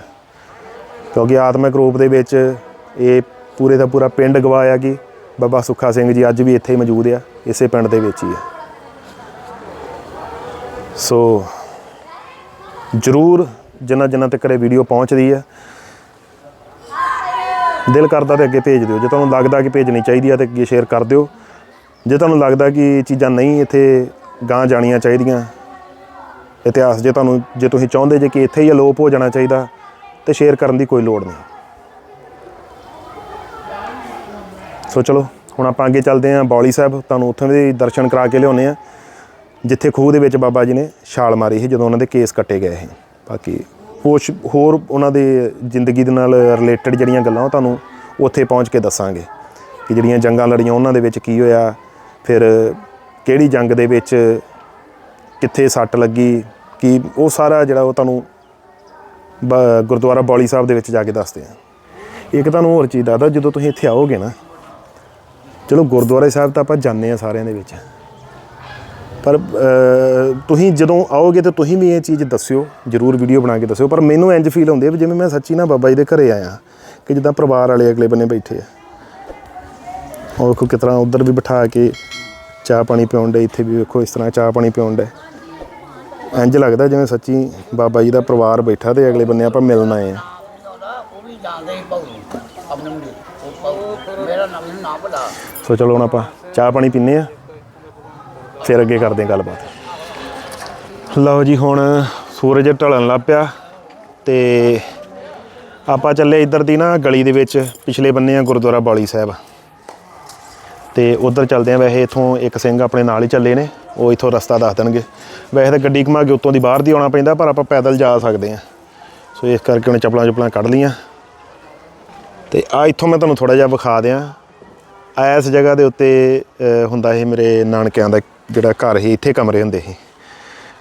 ਕਿਉਂਕਿ ਆਤਮਿਕ ਰੂਪ ਦੇ ਵਿੱਚ ਇਹ ਪੂਰੇ ਦਾ ਪੂਰਾ ਪਿੰਡ ਗਵਾਇਆ ਕਿ ਬਾਬਾ ਸੁੱਖਾ ਸਿੰਘ ਜੀ ਅੱਜ ਵੀ ਇੱਥੇ ਮੌਜੂਦ ਆ, ਇਸੇ ਪਿੰਡ ਦੇ ਵਿੱਚ ਹੀ ਆ। ਸੋ, ਜਰੂਰ ਜਿਨ੍ਹਾਂ ਜਿਨ੍ਹਾਂ ਤੱਕ ਇਹ ਵੀਡੀਓ ਪਹੁੰਚਦੀ ਆ ਦਿਲ ਕਰਦਾ ਤੇ ਅੱਗੇ ਭੇਜ ਦਿਓ। ਜੇ ਤੁਹਾਨੂੰ ਲੱਗਦਾ ਕਿ ਭੇਜਣੀ ਚਾਹੀਦੀ ਆ ਤੇ ਅੱਗੇ ਸ਼ੇਅਰ ਕਰ ਦਿਓ। ਜੇ ਤੁਹਾਨੂੰ ਲੱਗਦਾ ਕਿ ਇਹ ਚੀਜ਼ਾਂ ਨਹੀਂ ਇੱਥੇ ਗਾਂ ਜਾਣੀਆਂ ਚਾਹੀਦੀਆਂ, ਇਤਿਹਾਸ ਜੇ ਤੁਹਾਨੂੰ, ਜੇ ਤੁਸੀਂ ਚਾਹੁੰਦੇ ਜੇ ਕਿ ਇੱਥੇ ਹੀ ਅਲੋਪ ਹੋ ਜਾਣਾ ਚਾਹੀਦਾ, ਤੇ ਸ਼ੇਅਰ ਕਰਨ ਦੀ ਕੋਈ ਲੋੜ ਨਹੀਂ। ਸੋ ਚਲੋ, ਹੁਣ ਆਪਾਂ ਅੱਗੇ ਚੱਲਦੇ ਹਾਂ ਬੌਲੀ ਸਾਹਿਬ। ਤੁਹਾਨੂੰ ਉੱਥੋਂ ਦੇ ਦਰਸ਼ਨ ਕਰਾ ਕੇ ਲਿਆਉਂਦੇ ਆ ਜਿੱਥੇ ਖੂਹ ਦੇ ਵਿੱਚ ਬਾਬਾ ਜੀ ਨੇ ਛਾਲ ਮਾਰੀ ਸੀ, ਜਦੋਂ ਉਹਨਾਂ ਦੇ ਕੇਸ ਕੱਟੇ ਗਏ ਸੀ। ਬਾਕੀ ਕੁਛ ਹੋਰ ਉਹਨਾਂ ਦੇ ਜ਼ਿੰਦਗੀ ਦੇ ਨਾਲ ਰਿਲੇਟਡ ਜਿਹੜੀਆਂ ਗੱਲਾਂ ਉਹ ਤੁਹਾਨੂੰ ਉੱਥੇ ਪਹੁੰਚ ਕੇ ਦੱਸਾਂਗੇ ਕਿ ਜਿਹੜੀਆਂ ਜੰਗਾਂ ਲੜੀਆਂ ਉਹਨਾਂ ਦੇ ਵਿੱਚ ਕੀ ਹੋਇਆ, ਫਿਰ ਕਿਹੜੀ ਜੰਗ ਦੇ ਵਿੱਚ ਕਿੱਥੇ ਸੱਟ ਲੱਗੀ, ਕੀ ਉਹ ਸਾਰਾ ਜਿਹੜਾ ਉਹ ਤੁਹਾਨੂੰ ਬ- ਗੁਰਦੁਆਰਾ ਬੌਲੀ ਸਾਹਿਬ ਦੇ ਵਿੱਚ ਜਾ ਕੇ ਦੱਸਦੇ ਆ ਇੱਕ ਤੁਹਾਨੂੰ ਹੋਰ ਚੀਜ਼ ਦੱਸਦਾ, ਜਦੋਂ ਤੁਸੀਂ ਇੱਥੇ ਆਓਗੇ ਨਾ, ਚਲੋ ਗੁਰਦੁਆਰੇ ਸਾਹਿਬ ਤਾਂ ਆਪਾਂ ਜਾਂਦੇ ਆ ਸਾਰਿਆਂ ਦੇ ਵਿੱਚ। ਪਰ ਤੁਸੀਂ ਜਦੋਂ ਆਓਗੇ ਤਾਂ ਤੁਸੀਂ ਵੀ ਇਹ ਚੀਜ਼ ਦੱਸਿਓ ਜਰੂਰ ਵੀਡੀਓ ਬਣਾ ਕੇ ਦੱਸਿਓ ਪਰ ਮੈਨੂੰ ਇੰਜ ਫੀਲ ਹੁੰਦੀ ਹੈ ਵੀ ਜਿਵੇਂ ਮੈਂ ਸੱਚੀ ਨਾ ਬਾਬਾ ਜੀ ਦੇ ਘਰੇ ਆਇਆ ਕਿ ਜਿੱਦਾਂ ਪਰਿਵਾਰ ਵਾਲੇ ਅਗਲੇ ਬੰਨੇ ਬੈਠੇ ਆ। ਉਹ ਵੇਖੋ ਕਿਸ ਤਰ੍ਹਾਂ ਉਧਰ ਵੀ ਬਿਠਾ ਕੇ ਚਾਹ ਪਾਣੀ ਪਿਉਣ ਦੇ ਇੱਥੇ ਵੀ ਵੇਖੋ ਇਸ ਤਰ੍ਹਾਂ ਚਾਹ ਪਾਣੀ ਪਿਉਣ ਦੇ ਇੰਜ ਲੱਗਦਾ ਜਿਵੇਂ ਸੱਚੀ ਬਾਬਾ ਜੀ ਦਾ ਪਰਿਵਾਰ ਬੈਠਾ ਤੇ ਅਗਲੇ ਬੰਨੇ ਆਪਾਂ ਮਿਲਣ ਆਏ ਆ। ਸੋ ਚਲੋ ਹੁਣ ਆਪਾਂ ਚਾਹ ਪਾਣੀ ਪੀਨੇ ਆ। ਫਿਰ ਅੱਗੇ ਕਰਦੇ ਹਾਂ ਗੱਲਬਾਤ। ਲਓ ਜੀ, ਹੁਣ ਸੂਰਜ ਢਲਣ ਲੱਗ ਪਿਆ ਤੇ ਆਪਾਂ ਚੱਲੇ ਇੱਧਰ ਦੀ ਨਾ ਗਲੀ ਦੇ ਵਿੱਚ, ਪਿਛਲੇ ਬੰਨੇ ਆ ਗੁਰਦੁਆਰਾ ਬਾਲੀ ਸਾਹਿਬ। ਤੇ ਉਧਰ ਚੱਲਦੇ ਆ ਵੈਸੇ, ਇਥੋਂ ਇੱਕ ਸਿੰਘ ਆਪਣੇ ਨਾਲ ਹੀ ਚੱਲੇ ਨੇ, ਉਹ ਇਥੋਂ ਰਸਤਾ ਦੱਸ ਦੇਣਗੇ। ਵੈਸੇ ਤਾਂ ਗੱਡੀ ਘੁਮਾ ਕੇ ਉੱਤੋਂ ਦੀ ਬਾਹਰ ਦੀ ਆਉਣਾ ਪੈਂਦਾ, ਪਰ ਆਪਾਂ ਪੈਦਲ ਜਾ ਸਕਦੇ ਆ ਸੋ ਇਸ ਕਰਕੇ ਉਹਨੇ ਚੱਪਲਾਂ ਚੁੱਪਲਾਂ ਕੱਢ ਲੀਆਂ ਤੇ ਆ ਇੱਥੋਂ ਮੈਂ ਤੁਹਾਨੂੰ ਥੋੜਾ ਜਿਹਾ ਵਿਖਾ ਦਿਆਂ। ਇਸ ਜਗ੍ਹਾ ਦੇ ਉੱਤੇ ਹੁੰਦਾ ਇਹ ਮੇਰੇ ਨਾਨਕਿਆਂ ਦਾ ਜਿਹੜਾ ਘਰ ਸੀ, ਇੱਥੇ ਕਮਰੇ ਹੁੰਦੇ ਸੀ।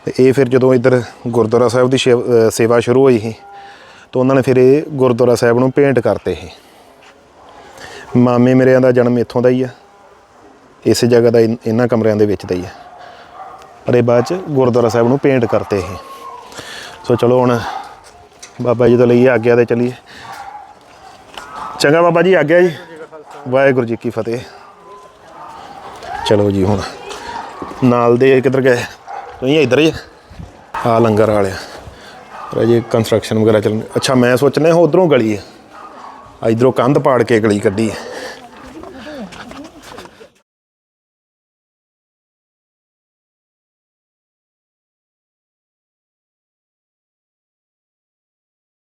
ਤੇ ਇਹ ਫਿਰ ਜਦੋਂ ਇੱਧਰ ਗੁਰਦੁਆਰਾ ਸਾਹਿਬ ਦੀ ਸ਼ੇਵ- ਸੇਵਾ ਸ਼ੁਰੂ ਹੋਈ ਸੀ, ਤਾਂ ਉਹਨਾਂ ਨੇ ਫਿਰ ਇਹ ਗੁਰਦੁਆਰਾ ਸਾਹਿਬ ਨੂੰ ਪੇਂਟ ਕਰਤੇ ਸੀ। ਮਾਮੇ ਮੇਰਿਆਂ ਦਾ ਜਨਮ ਇੱਥੋਂ ਦਾ ਹੀ ਆ, ਇਸ ਜਗ੍ਹਾ ਦਾ ਇਨ- ਇਹਨਾਂ ਕਮਰਿਆਂ ਦੇ ਵਿੱਚ ਦਾ ਹੀ ਆ। ਪਰ ਇਹ ਬਾਅਦ ਚ ਗੁਰਦੁਆਰਾ ਸਾਹਿਬ ਨੂੰ ਪੇਂਟ ਕਰਤੇ ਸੀ। ਸੋ ਚਲੋ ਹੁਣ ਬਾਬਾ ਜੀ ਤੋਂ ਲਈਏ ਆਗਿਆ ਤੇ ਚਲੀਏ। ਚੰਗਾ ਬਾਬਾ ਜੀ, ਆਗਿਆ ਜੀ। ਵਾਹਿਗੁਰੂ ਜੀ ਕੀ ਫਤਿਹ। ਚਲੋ ਜੀ ਹੁਣ। ਨਾਲ ਦੇ ਕਿੱਧਰ ਗਏ? ਤੁਸੀਂ ਇੱਧਰ ਹੀ ਆ। ਲੰਗਰ ਵਾਲਿਆ ਪਰ ਅਜੇ ਕੰਸਟਰਕਸ਼ਨ ਵਗੈਰਾ ਚੱਲ ਅੱਛਾ, ਮੈਂ ਸੋਚਣਾ ਉਧਰੋਂ ਗਲੀ ਹੈ ਇਧਰੋਂ ਕੰਧ ਪਾੜ ਕੇ ਗਲੀ ਕੱਢੀ ਹੈ